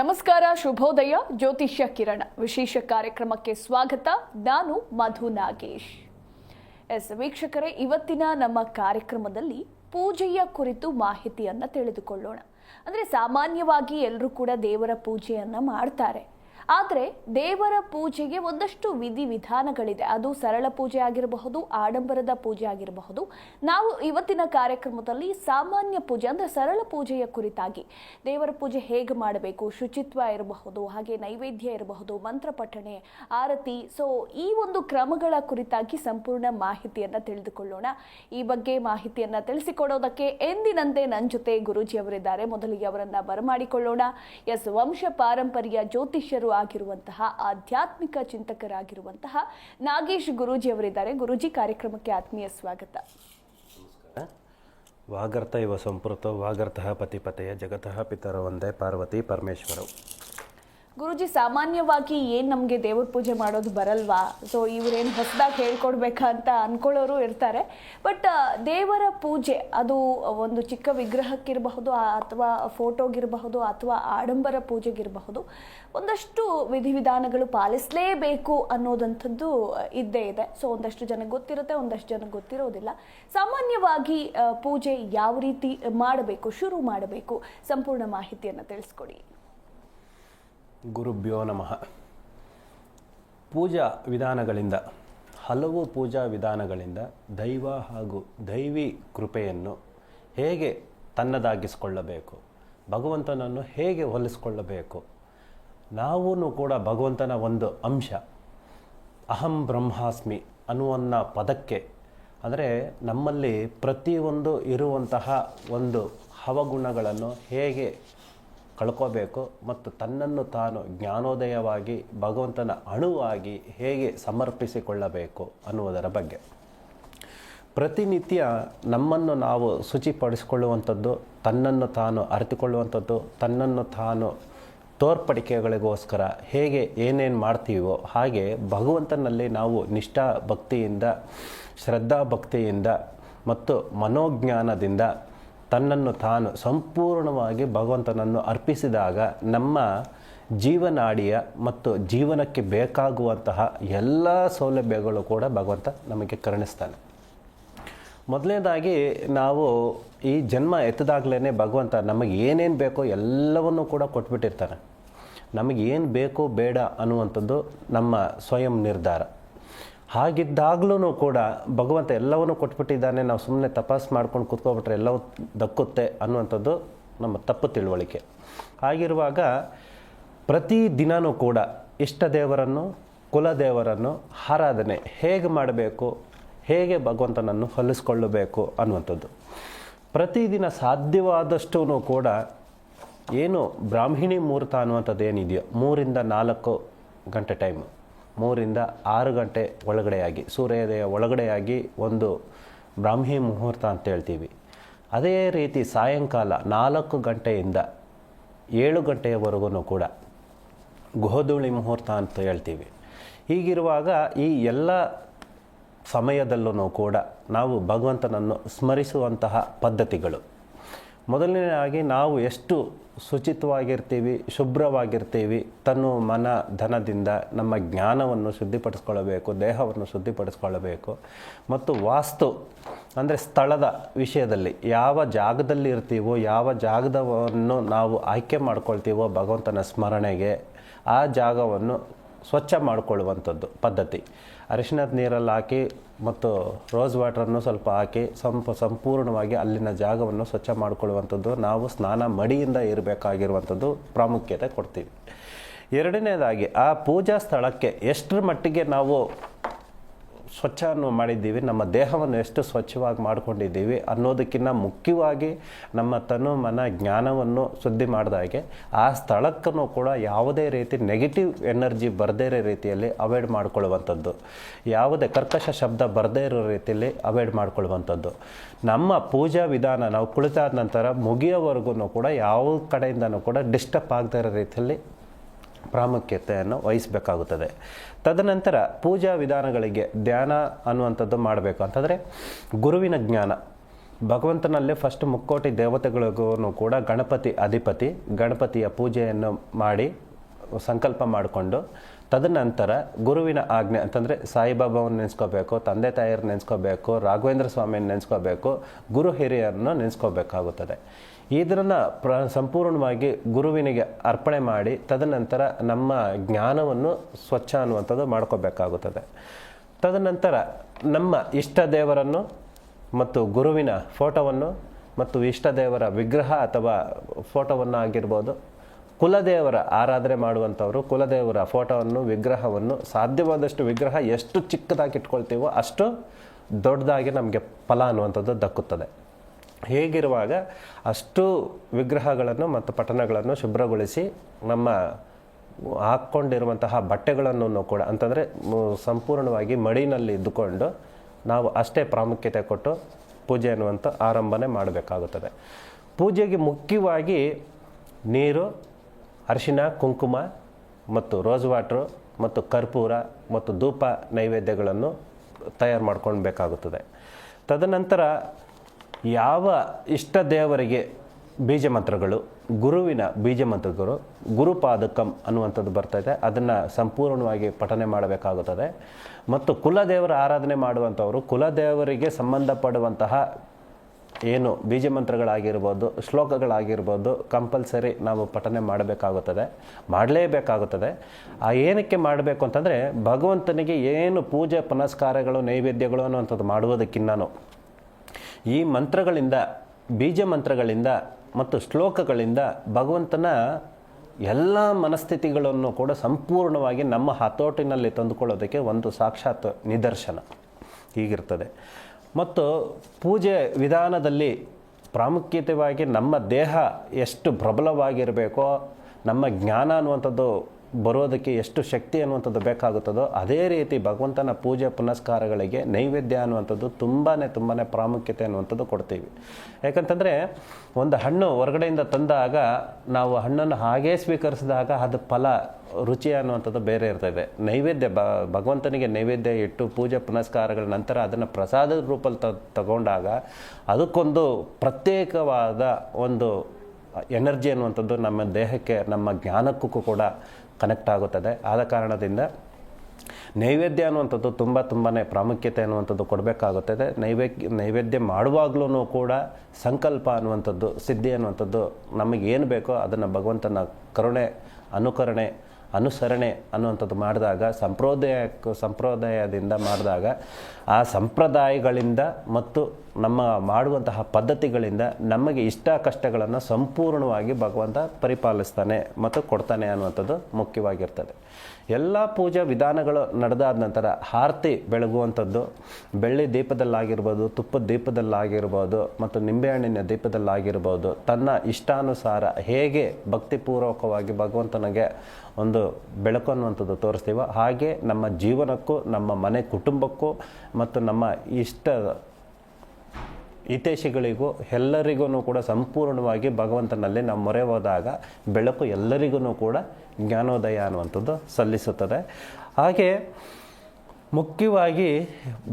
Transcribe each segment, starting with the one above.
ನಮಸ್ಕಾರ, ಶುಭೋದಯ, ಜ್ಯೋತಿಷ್ಯ ಕಿರಣ. ವಿಶೇಷ ಕಾರ್ಯಕ್ರಮಕ್ಕೆ ಸ್ವಾಗತ. ನಾನು ಮಧು ನಾಗೇಶ್. ಎಸ್, ವೀಕ್ಷಕರೇ, ಇವತ್ತಿನ ನಮ್ಮ ಕಾರ್ಯಕ್ರಮದಲ್ಲಿ ಪೂಜೆಯ ಕುರಿತು ಮಾಹಿತಿಯನ್ನು ತಿಳಿದುಕೊಳ್ಳೋಣ. ಅಂದ್ರೆ ಸಾಮಾನ್ಯವಾಗಿ ಎಲ್ಲರೂ ಕೂಡ ದೇವರ ಪೂಜೆಯನ್ನು ಮಾಡ್ತಾರೆ. ಆದರೆ ದೇವರ ಪೂಜೆಗೆ ಒಂದಷ್ಟು ವಿಧಿ ವಿಧಾನಗಳಿದೆ ಅದು ಸರಳ ಪೂಜೆ ಆಗಿರಬಹುದು, ಆಡಂಬರದ ಪೂಜೆ ಆಗಿರಬಹುದು. ನಾವು ಇವತ್ತಿನ ಕಾರ್ಯಕ್ರಮದಲ್ಲಿ ಸಾಮಾನ್ಯ ಪೂಜೆ ಅಂದರೆ ಸರಳ ಪೂಜೆಯ ಕುರಿತಾಗಿ. ದೇವರ ಪೂಜೆ ಹೇಗೆ ಮಾಡಬೇಕು? ಶುಚಿತ್ವ ಇರಬಹುದು, ಹಾಗೆ ನೈವೇದ್ಯ ಇರಬಹುದು, ಮಂತ್ರ ಪಠಣೆ, ಆರತಿ. ಸೊ ಈ ಒಂದು ಕ್ರಮಗಳ ಕುರಿತಾಗಿ ಸಂಪೂರ್ಣ ಮಾಹಿತಿಯನ್ನು ತಿಳಿದುಕೊಳ್ಳೋಣ. ಈ ಬಗ್ಗೆ ಮಾಹಿತಿಯನ್ನು ತಿಳಿಸಿಕೊಡೋದಕ್ಕೆ ಎಂದಿನಂತೆ ನನ್ನ ಜೊತೆ ಗುರೂಜಿಯವರಿದ್ದಾರೆ. ಮೊದಲಿಗೆ ಅವರನ್ನು ಬರಮಾಡಿಕೊಳ್ಳೋಣ. ಎಸ್, ವಂಶ ಪಾರಂಪರ್ಯ ಜ್ಯೋತಿಷ್ಯರು ಆಗಿರುವಂತಹ ಆಧ್ಯಾತ್ಮಿಕ ಚಿಂತಕರಾಗಿರುವಂತಹ ನಾಗೇಶ್ ಗುರೂಜಿ ಅವರಿದ್ದಾರೆ. ಗುರೂಜಿ, ಕಾರ್ಯಕ್ರಮಕ್ಕೆ ಆತ್ಮೀಯ ಸ್ವಾಗತ. ವಾಗರ್ತ ಇವ ಸಂಪೃತ ವಾಗರ್ತಃ ಪತಿಪತೆಯ ಜಗತಃ ಪಿತರ ಒಂದೇ ಪಾರ್ವತಿ ಪರಮೇಶ್ವರವು ಗುರುಜಿ, ಸಾಮಾನ್ಯವಾಗಿ ಏನ್ ನಮ್ಗೆ ದೇವ್ರ ಪೂಜೆ ಮಾಡೋದು ಬರಲ್ವಾ? ಸೊ ಇವ್ರೇನ್ ಹೊಸದಾಗಿ ಹೇಳ್ಕೊಡ್ಬೇಕಾ ಅಂತ ಅನ್ಕೊಳ್ಳೋರು ಇರ್ತಾರೆ. ಬಟ್ ದೇವರ ಪೂಜೆ, ಅದು ಒಂದು ಚಿಕ್ಕ ವಿಗ್ರಹಕ್ಕಿರಬಹುದು ಅಥವಾ ಫೋಟೋಗಿರಬಹುದು, ಅಥವಾ ಆಡಂಬರ ಪೂಜೆಗಿರಬಹುದು, ಒಂದಷ್ಟು ವಿಧಿವಿಧಾನಗಳು ಪಾಲಿಸಲೇಬೇಕು ಅನ್ನೋದಂಥದ್ದು ಇದ್ದೇ ಇದೆ. ಸೊ ಒಂದಷ್ಟು ಜನಕ್ಕೆ ಗೊತ್ತಿರುತ್ತೆ, ಒಂದಷ್ಟು ಜನಕ್ಕೆ ಗೊತ್ತಿರೋದಿಲ್ಲ. ಸಾಮಾನ್ಯವಾಗಿ ಪೂಜೆ ಯಾವ ರೀತಿ ಮಾಡಬೇಕು, ಶುರು ಮಾಡಬೇಕು? ಸಂಪೂರ್ಣ ಮಾಹಿತಿಯನ್ನು ತಿಳಿಸ್ಕೊಡಿ. ಗುರುಭ್ಯೋ ನಮಃ. ಪೂಜಾ ವಿಧಾನಗಳಿಂದ, ಹಲವು ಪೂಜಾ ವಿಧಾನಗಳಿಂದ ದೈವ ಹಾಗೂ ದೈವಿ ಕೃಪೆಯನ್ನು ಹೇಗೆ ತನ್ನದಾಗಿಸಿಕೊಳ್ಳಬೇಕು, ಭಗವಂತನನ್ನು ಹೇಗೆ ಹೋಲಿಸಿಕೊಳ್ಳಬೇಕು ನಾವೂ ಕೂಡ ಭಗವಂತನ ಒಂದು ಅಂಶ. ಅಹಂ ಬ್ರಹ್ಮಾಸ್ಮಿ ಅನ್ನುವನ್ನ ಪದಕ್ಕೆ, ಅಂದರೆ ನಮ್ಮಲ್ಲಿ ಪ್ರತಿಯೊಂದು ಇರುವಂತಹ ಒಂದು ಹವಗುಣಗಳನ್ನು ಹೇಗೆ ಕಳ್ಕೋಬೇಕು ಮತ್ತು ತನ್ನನ್ನು ತಾನು ಜ್ಞಾನೋದಯವಾಗಿ, ಭಗವಂತನ ಅಣುವಾಗಿ ಹೇಗೆ ಸಮರ್ಪಿಸಿಕೊಳ್ಳಬೇಕು ಅನ್ನುವುದರ ಬಗ್ಗೆ. ಪ್ರತಿನಿತ್ಯ ನಮ್ಮನ್ನು ನಾವು ಶುಚಿಪಡಿಸಿಕೊಳ್ಳುವಂಥದ್ದು, ತನ್ನನ್ನು ತಾನು ಅರಿತುಕೊಳ್ಳುವಂಥದ್ದು, ತನ್ನನ್ನು ತಾನು ತೋರ್ಪಡಿಕೆಗಳಿಗೋಸ್ಕರ ಹೇಗೆ ಏನೇನು ಮಾಡ್ತೀವೋ ಹಾಗೆ ಭಗವಂತನಲ್ಲಿ ನಾವು ನಿಷ್ಠಾ ಭಕ್ತಿಯಿಂದ, ಶ್ರದ್ಧಾ ಭಕ್ತಿಯಿಂದ ಮತ್ತು ಮನೋಜ್ಞಾನದಿಂದ ತನ್ನನ್ನು ತಾನು ಸಂಪೂರ್ಣವಾಗಿ ಭಗವಂತನನ್ನು ಅರ್ಪಿಸಿದಾಗ ನಮ್ಮ ಜೀವನಾಡಿಯ ಮತ್ತು ಜೀವನಕ್ಕೆ ಬೇಕಾಗುವಂತಹ ಎಲ್ಲ ಸೌಲಭ್ಯಗಳು ಕೂಡ ಭಗವಂತ ನಮಗೆ ಕರುಣಿಸ್ತಾನೆ. ಮೊದಲನೇದಾಗಿ ನಾವು ಈ ಜನ್ಮ ಎತ್ತದಾಗಲೇ ಭಗವಂತ ನಮಗೆ ಏನೇನು ಬೇಕೋ ಎಲ್ಲವನ್ನೂ ಕೂಡ ಕೊಟ್ಬಿಟ್ಟಿರ್ತಾನೆ. ನಮಗೇನು ಬೇಕೋ ಬೇಡ ಅನ್ನುವಂಥದ್ದು ನಮ್ಮ ಸ್ವಯಂ ನಿರ್ಧಾರ. ಹಾಗಿದ್ದಾಗಲೂ ಕೂಡ ಭಗವಂತ ಎಲ್ಲವನ್ನೂ ಕೊಟ್ಬಿಟ್ಟಿದ್ದಾನೆ. ನಾವು ಸುಮ್ಮನೆ ತಪಾಸ್ ಮಾಡ್ಕೊಂಡು ಕೂತ್ಕೊಬಿಟ್ರೆ ಎಲ್ಲವೂ ದಕ್ಕುತ್ತೆ ಅನ್ನುವಂಥದ್ದು ನಮ್ಮ ತಪ್ಪು ತಿಳುವಳಿಕೆ. ಹಾಗಿರುವಾಗ ಪ್ರತಿ ದಿನವೂ ಕೂಡ ಇಷ್ಟ ದೇವರನ್ನು ಕುಲದೇವರನ್ನು ಆರಾಧನೆ ಹೇಗೆ ಮಾಡಬೇಕು, ಹೇಗೆ ಭಗವಂತನನ್ನು ಹೊಲಿಸ್ಕೊಳ್ಳಬೇಕು ಅನ್ನುವಂಥದ್ದು. ಪ್ರತಿದಿನ ಸಾಧ್ಯವಾದಷ್ಟೂ ಕೂಡ ಏನು ಬ್ರಾಹ್ಮಿಣಿ ಮುಹೂರ್ತ ಅನ್ನುವಂಥದ್ದು ಏನಿದೆಯೋ, ಮೂರಿಂದ ನಾಲ್ಕು ಗಂಟೆ ಟೈಮು ಮೂರಿಂದ ಆರು ಗಂಟೆ ಒಳಗಡೆಯಾಗಿ, ಸೂರ್ಯೋದಯ ಒಳಗಡೆಯಾಗಿ ಒಂದು ಬ್ರಾಹ್ಮಿ ಮುಹೂರ್ತ ಅಂತ ಹೇಳ್ತೀವಿ. ಅದೇ ರೀತಿ ಸಾಯಂಕಾಲ ನಾಲ್ಕು ಗಂಟೆಯಿಂದ ಏಳು ಗಂಟೆಯವರೆಗೂ ಕೂಡ ಗೋಧೂಳಿ ಮುಹೂರ್ತ ಅಂತ ಹೇಳ್ತೀವಿ. ಹೀಗಿರುವಾಗ ಈ ಎಲ್ಲ ಸಮಯದಲ್ಲೂ ಕೂಡ ನಾವು ಭಗವಂತನನ್ನು ಸ್ಮರಿಸುವಂತಹ ಪದ್ಧತಿಗಳು. ಮೊದಲನೇದಾಗಿ ನಾವು ಎಷ್ಟು ಶುಚಿತ್ವವಾಗಿರ್ತೀವಿ, ಶುಭ್ರವಾಗಿರ್ತೀವಿ ತನ್ನ ಮನ ಧನದಿಂದ ನಮ್ಮ ಜ್ಞಾನವನ್ನು ಶುದ್ಧಿಪಡಿಸ್ಕೊಳ್ಬೇಕು, ದೇಹವನ್ನು ಶುದ್ಧಿಪಡಿಸ್ಕೊಳ್ಬೇಕು. ಮತ್ತು ವಾಸ್ತು ಅಂದರೆ ಸ್ಥಳದ ವಿಷಯದಲ್ಲಿ ಯಾವ ಜಾಗದಲ್ಲಿ ಇರ್ತೀವೋ, ಯಾವ ಜಾಗದವನ್ನು ನಾವು ಆಯ್ಕೆ ಮಾಡ್ಕೊಳ್ತೀವೋ ಭಗವಂತನ ಸ್ಮರಣೆಗೆ ಆ ಜಾಗವನ್ನು ಸ್ವಚ್ಛ ಮಾಡಿಕೊಳ್ಳುವಂಥದ್ದು ಪದ್ಧತಿ. ಅರಿಶಿಣದ ನೀರಲ್ಲಿ ಹಾಕಿ ಮತ್ತು ರೋಸ್ ವಾಟ್ರನ್ನು ಸ್ವಲ್ಪ ಹಾಕಿ ಸಂಪ, ಸಂಪೂರ್ಣವಾಗಿ ಅಲ್ಲಿನ ಜಾಗವನ್ನು ಸ್ವಚ್ಛ ಮಾಡಿಕೊಳ್ಳುವಂಥದ್ದು. ನಾವು ಸ್ನಾನ ಮಡಿಯಿಂದ ಇರಬೇಕಾಗಿರುವಂಥದ್ದು ಪ್ರಾಮುಖ್ಯತೆ ಕೊಡ್ತೀವಿ. ಎರಡನೇದಾಗಿ ಆ ಪೂಜಾ ಸ್ಥಳಕ್ಕೆ ಎಷ್ಟರ ಮಟ್ಟಿಗೆ ನಾವು ಸ್ವಚ್ಛವನ್ನು ಮಾಡಿದ್ದೀವಿ. ನಮ್ಮ ದೇಹವನ್ನು ಎಷ್ಟು ಸ್ವಚ್ಛವಾಗಿ ಮಾಡಿಕೊಂಡಿದ್ದೀವಿ ಅನ್ನೋದಕ್ಕಿಂತ ಮುಖ್ಯವಾಗಿ ನಮ್ಮ ತನು ಮನ ಜ್ಞಾನವನ್ನು ಶುದ್ಧಿ ಮಾಡಿದಾಗೆ ಆ ಸ್ಥಳಕ್ಕೂ ಕೂಡ ಯಾವುದೇ ರೀತಿ ನೆಗೆಟಿವ್ ಎನರ್ಜಿ ಬರದೇ ಇರೋ ರೀತಿಯಲ್ಲಿ ಅವಾಯ್ಡ್ ಮಾಡ್ಕೊಳ್ಳುವಂಥದ್ದು. ಯಾವುದೇ ಕರ್ಕಶ ಶಬ್ದ ಬರದೇ ಇರೋ ರೀತಿಯಲ್ಲಿ ಅವಾಯ್ಡ್ ಮಾಡ್ಕೊಳ್ಳುವಂಥದ್ದು. ನಮ್ಮ ಪೂಜಾ ವಿಧಾನ ನಾವು ಕುಳಿತಾದ ನಂತರ ಮುಗಿಯೋವರೆಗೂ ಕೂಡ ಯಾವ ಕಡೆಯಿಂದನೂ ಕೂಡ ಡಿಸ್ಟರ್ಬ್ ಆಗದೇ ಇರೋ ರೀತಿಯಲ್ಲಿ ಪ್ರಾಮುಖ್ಯತೆಯನ್ನು ವಹಿಸಬೇಕಾಗುತ್ತದೆ. ತದನಂತರ ಪೂಜಾ ವಿಧಾನಗಳಿಗೆ ಧ್ಯಾನ ಅನ್ನುವಂಥದ್ದು ಮಾಡಬೇಕು. ಅಂತಂದರೆ ಗುರುವಿನ ಜ್ಞಾನ. ಭಗವಂತನಲ್ಲೇ ಫಸ್ಟ್ ಮುಕ್ಕೋಟಿ ದೇವತೆಗಳಿಗೂ ಕೂಡ ಗಣಪತಿ ಅಧಿಪತಿ, ಗಣಪತಿಯ ಪೂಜೆಯನ್ನು ಮಾಡಿ ಸಂಕಲ್ಪ ಮಾಡಿಕೊಂಡು, ತದನಂತರ ಗುರುವಿನ ಆಜ್ಞೆ ಅಂತಂದರೆ ಸಾಯಿಬಾಬಾವನ್ನು ನೆನೆಸ್ಕೋಬೇಕು, ತಂದೆ ತಾಯಿಯರು ನೆನೆಸ್ಕೋಬೇಕು, ರಾಘವೇಂದ್ರ ಸ್ವಾಮಿಯನ್ನು ನೆನೆಸ್ಕೋಬೇಕು, ಗುರು ಹಿರಿಯರನ್ನು ನೆನೆಸ್ಕೋಬೇಕಾಗುತ್ತದೆ. ಇದನ್ನು ಪ್ರ ಸಂಪೂರ್ಣವಾಗಿ ಗುರುವಿನಿಗೆ ಅರ್ಪಣೆ ಮಾಡಿ ತದನಂತರ ನಮ್ಮ ಜ್ಞಾನವನ್ನು ಸ್ವಚ್ಛ ಅನ್ನುವಂಥದ್ದು ಮಾಡ್ಕೋಬೇಕಾಗುತ್ತದೆ. ತದನಂತರ ನಮ್ಮ ಇಷ್ಟ ದೇವರನ್ನು ಮತ್ತು ಗುರುವಿನ ಫೋಟೋವನ್ನು ಮತ್ತು ಇಷ್ಟ ದೇವರ ವಿಗ್ರಹ ಅಥವಾ ಫೋಟೋವನ್ನು ಆಗಿರ್ಬೋದು ಕುಲದೇವರ ಆರಾಧನೆ ಮಾಡುವಂಥವರು ಕುಲದೇವರ ಫೋಟೋವನ್ನು, ವಿಗ್ರಹವನ್ನು, ಸಾಧ್ಯವಾದಷ್ಟು ವಿಗ್ರಹ ಎಷ್ಟು ಚಿಕ್ಕದಾಗಿ ಇಟ್ಕೊಳ್ತೀವೋ ಅಷ್ಟು ದೊಡ್ಡದಾಗಿ ನಮಗೆ ಫಲ ಅನ್ನುವಂಥದ್ದು ದಕ್ಕುತ್ತದೆ. ಹೇಗಿರುವಾಗ ಅಷ್ಟು ವಿಗ್ರಹಗಳನ್ನು ಮತ್ತು ಪಠಣಗಳನ್ನು ಶುಭ್ರಗೊಳಿಸಿ ನಮ್ಮ ಹಾಕ್ಕೊಂಡಿರುವಂತಹ ಬಟ್ಟೆಗಳನ್ನು ಕೂಡ ಅಂತಂದರೆ ಸಂಪೂರ್ಣವಾಗಿ ಮಡಿನಲ್ಲಿ ಇದ್ದುಕೊಂಡು ನಾವು ಅಷ್ಟೇ ಪ್ರಾಮುಖ್ಯತೆ ಕೊಟ್ಟು ಪೂಜೆ ಅನ್ನುವಂಥ ಆರಂಭನೆ ಮಾಡಬೇಕಾಗುತ್ತದೆ. ಪೂಜೆಗೆ ಮುಖ್ಯವಾಗಿ ನೀರು ಅರಿಶಿನ ಕುಂಕುಮ ಮತ್ತು ರೋಸ್ ವಾಟ್ರು ಮತ್ತು ಕರ್ಪೂರ ಮತ್ತು ಧೂಪ ನೈವೇದ್ಯಗಳನ್ನು ತಯಾರು ಮಾಡ್ಕೊಳ್ಬೇಕಾಗುತ್ತದೆ. ತದನಂತರ ಯಾವ ಇಷ್ಟ ದೇವರಿಗೆ ಬೀಜ ಮಂತ್ರಗಳು, ಗುರುವಿನ ಬೀಜ ಮಂತ್ರಗಳು ಗುರುಪಾದಕಂ ಅನ್ನುವಂಥದ್ದು ಬರ್ತೈತೆ ಅದನ್ನು ಸಂಪೂರ್ಣವಾಗಿ ಪಠನೆ ಮಾಡಬೇಕಾಗುತ್ತದೆ. ಮತ್ತು ಕುಲದೇವರ ಆರಾಧನೆ ಮಾಡುವಂಥವರು, ಕುಲದೇವರಿಗೆ ಸಂಬಂಧಪಡುವಂತಹ ಏನು ಬೀಜ ಮಂತ್ರಗಳಾಗಿರ್ಬೋದು, ಶ್ಲೋಕಗಳಾಗಿರ್ಬೋದು, ಕಂಪಲ್ಸರಿ ನಾವು ಪಠನೆ ಮಾಡಬೇಕಾಗುತ್ತದೆ, ಮಾಡಲೇಬೇಕಾಗುತ್ತದೆ. ಆ ಏನಕ್ಕೆ ಮಾಡಬೇಕು ಅಂತಂದರೆ, ಭಗವಂತನಿಗೆ ಏನು ಪೂಜೆ ಪುನಸ್ಕಾರಗಳು, ನೈವೇದ್ಯಗಳು ಅನ್ನುವಂಥದ್ದು ಮಾಡುವುದಕ್ಕಿನ್ನೂ ಈ ಮಂತ್ರಗಳಿಂದ, ಬೀಜ ಮಂತ್ರಗಳಿಂದ ಮತ್ತು ಶ್ಲೋಕಗಳಿಂದ ಭಗವಂತನ ಎಲ್ಲ ಮನಸ್ಥಿತಿಗಳನ್ನು ಕೂಡ ಸಂಪೂರ್ಣವಾಗಿ ನಮ್ಮ ಹತೋಟಿನಲ್ಲಿ ತಂದುಕೊಳ್ಳೋದಕ್ಕೆ ಒಂದು ಸಾಕ್ಷಾತ್ ನಿದರ್ಶನ. ಹೀಗಿರ್ತದೆ. ಮತ್ತು ಪೂಜೆ ವಿಧಾನದಲ್ಲಿ ಪ್ರಾಮುಖ್ಯತೆಯಾಗಿ ನಮ್ಮ ದೇಹ ಎಷ್ಟು ಪ್ರಬಲವಾಗಿರಬೇಕೋ, ನಮ್ಮ ಜ್ಞಾನ ಅನ್ನುವಂಥದ್ದು ಬರೋದಕ್ಕೆ ಎಷ್ಟು ಶಕ್ತಿ ಅನ್ನುವಂಥದ್ದು ಬೇಕಾಗುತ್ತದೋ ಅದೇ ರೀತಿ ಭಗವಂತನ ಪೂಜೆ ಪುನಸ್ಕಾರಗಳಿಗೆ ನೈವೇದ್ಯ ಅನ್ನುವಂಥದ್ದು ತುಂಬಾ ತುಂಬಾ ಪ್ರಾಮುಖ್ಯತೆ ಅನ್ನುವಂಥದ್ದು ಕೊಡ್ತೀವಿ. ಯಾಕಂತಂದರೆ ಒಂದು ಹಣ್ಣು ಹೊರಗಡೆಯಿಂದ ತಂದಾಗ ನಾವು ಹಣ್ಣನ್ನು ಹಾಗೇ ಸ್ವೀಕರಿಸಿದಾಗ ಅದು ಫಲ, ರುಚಿ ಅನ್ನುವಂಥದ್ದು ಬೇರೆ ಇರ್ತದೆ. ನೈವೇದ್ಯ ಬ ಭಗವಂತನಿಗೆ ನೈವೇದ್ಯ ಇಟ್ಟು ಪೂಜೆ ಪುನಸ್ಕಾರಗಳ ನಂತರ ಅದನ್ನು ಪ್ರಸಾದದ ರೂಪದಲ್ಲಿ ತ, ತಗೊಂಡಾಗ ಅದಕ್ಕೊಂದು ಪ್ರತ್ಯೇಕವಾದ ಒಂದು ಎನರ್ಜಿ ಅನ್ನುವಂಥದ್ದು ನಮ್ಮ ದೇಹಕ್ಕೆ, ನಮ್ಮ ಜ್ಞಾನಕ್ಕೂ ಕೂಡ ಕನೆಕ್ಟ್ ಆಗುತ್ತದೆ. ಆದ ಕಾರಣದಿಂದ ನೈವೇದ್ಯ ಅನ್ನುವಂಥದ್ದು ತುಂಬ ತುಂಬಾ ಪ್ರಾಮುಖ್ಯತೆ ಅನ್ನುವಂಥದ್ದು ಕೊಡಬೇಕಾಗುತ್ತದೆ. ನೈವೇದ್ಯ ನೈವೇದ್ಯ ಮಾಡುವಾಗಲೂ ಕೂಡ ಸಂಕಲ್ಪ ಅನ್ನುವಂಥದ್ದು, ಸಿದ್ಧಿ ಅನ್ನುವಂಥದ್ದು ಏನು ಬೇಕೋ ಅದನ್ನು ಭಗವಂತನ ಕರುಣೆ, ಅನುಕರಣೆ, ಅನುಸರಣೆ ಅನ್ನುವಂಥದ್ದು ಮಾಡಿದಾಗ ಸಂಪ್ರದಾಯ ಸಂಪ್ರದಾಯದಿಂದ ಮಾಡಿದಾಗ ಆ ಸಂಪ್ರದಾಯಗಳಿಂದ ಮತ್ತು ನಮ್ಮ ಮಾಡುವಂತಹ ಪದ್ಧತಿಗಳಿಂದ ನಮಗೆ ಇಷ್ಟ ಕಷ್ಟಗಳನ್ನು ಸಂಪೂರ್ಣವಾಗಿ ಭಗವಂತ ಪರಿಪಾಲಿಸ್ತಾನೆ ಮತ್ತು ಕೊಡ್ತಾನೆ ಅನ್ನುವಂಥದ್ದು ಮುಖ್ಯವಾಗಿರ್ತದೆ. ಎಲ್ಲ ಪೂಜಾ ವಿಧಾನಗಳು ನಡೆದಾದ ನಂತರ ಆರತಿ ಬೆಳಗುವಂಥದ್ದು, ಬೆಳ್ಳಿ ದೀಪದಲ್ಲಾಗಿರ್ಬೋದು ತುಪ್ಪದ ದೀಪದಲ್ಲಾಗಿರ್ಬೋದು ಮತ್ತು ನಿಂಬೆಹಣ್ಣಿನ ದೀಪದಲ್ಲಾಗಿರ್ಬೋದು, ತನ್ನ ಇಷ್ಟಾನುಸಾರ ಹೇಗೆ ಭಕ್ತಿಪೂರ್ವಕವಾಗಿ ಭಗವಂತನಿಗೆ ಒಂದು ಬೆಳಕು ಅನ್ನುವಂಥದ್ದು ತೋರಿಸ್ತೀವೋ ಹಾಗೆ ನಮ್ಮ ಜೀವನಕ್ಕೂ, ನಮ್ಮ ಮನೆ ಕುಟುಂಬಕ್ಕೂ ಮತ್ತು ನಮ್ಮ ಇಷ್ಟ ಹಿತೈಷಿಗಳಿಗೂ ಎಲ್ಲರಿಗೂ ಕೂಡ ಸಂಪೂರ್ಣವಾಗಿ ಭಗವಂತನಲ್ಲಿ ನಾವು ಮೊರೆ ಹೋದಾಗ ಬೆಳಕು ಎಲ್ಲರಿಗೂ ಕೂಡ ಜ್ಞಾನೋದಯ ಅನ್ನುವಂಥದ್ದು ಸಲ್ಲಿಸುತ್ತದೆ. ಹಾಗೆ ಮುಖ್ಯವಾಗಿ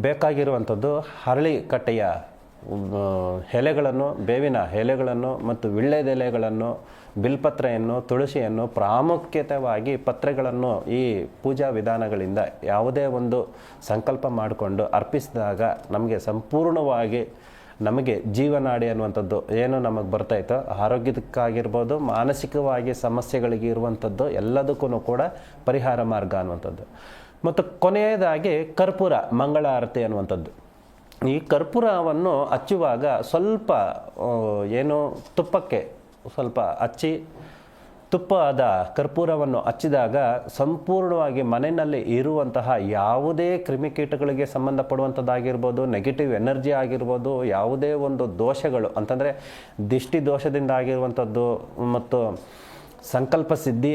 ಬೇಕಾಗಿರುವಂಥದ್ದು ಹರಳಿ ಕಟ್ಟೆಯ ಎಲೆಗಳನ್ನು, ಬೇವಿನ ಎಲೆಗಳನ್ನು ಮತ್ತು ವಿಳ್ಳೆದೆಲೆಗಳನ್ನು ಬಿಲ್ಪತ್ರೆಯನ್ನು, ತುಳಸಿಯನ್ನು ಪ್ರಾಮುಖ್ಯತವಾಗಿ ಪತ್ರೆಗಳನ್ನು ಈ ಪೂಜಾ ವಿಧಾನಗಳಿಂದ ಯಾವುದೇ ಒಂದು ಸಂಕಲ್ಪ ಮಾಡಿಕೊಂಡು ಅರ್ಪಿಸಿದಾಗ ನಮಗೆ ಸಂಪೂರ್ಣವಾಗಿ ನಮಗೆ ಜೀವನಾಡಿ ಅನ್ನುವಂಥದ್ದು ಏನು ನಮಗೆ ಬರ್ತಾಯಿತ್ತೋ ಆರೋಗ್ಯದಕ್ಕಾಗಿರ್ಬೋದು, ಮಾನಸಿಕವಾಗಿ ಸಮಸ್ಯೆಗಳಿಗೆ ಇರುವಂಥದ್ದು ಎಲ್ಲದಕ್ಕೂ ಕೂಡ ಪರಿಹಾರ ಮಾರ್ಗ ಅನ್ನುವಂಥದ್ದು. ಮತ್ತು ಕೊನೆಯದಾಗಿ ಕರ್ಪೂರ, ಮಂಗಳ ಆರತಿ ಅನ್ನುವಂಥದ್ದು. ಈ ಕರ್ಪೂರವನ್ನು ಹಚ್ಚುವಾಗ ಸ್ವಲ್ಪ ಏನು ತುಪ್ಪಕ್ಕೆ ಸ್ವಲ್ಪ ಹಚ್ಚಿ ತುಪ್ಪದ ಕರ್ಪೂರವನ್ನು ಹಚ್ಚಿದಾಗ ಸಂಪೂರ್ಣವಾಗಿ ಮನೆಯಲ್ಲಿ ಇರುವಂತಹ ಯಾವುದೇ ಕ್ರಿಮಿಕೀಟಗಳಿಗೆ ಸಂಬಂಧಪಡುವಂಥದ್ದಾಗಿರ್ಬೋದು ನೆಗೆಟಿವ್ ಎನರ್ಜಿ ಆಗಿರ್ಬೋದು, ಯಾವುದೇ ಒಂದು ದೋಷಗಳು ಅಂತಂದರೆ ದಿಷ್ಟಿ ದೋಷದಿಂದ ಆಗಿರುವಂಥದ್ದು ಮತ್ತು ಸಂಕಲ್ಪ ಸಿದ್ಧಿ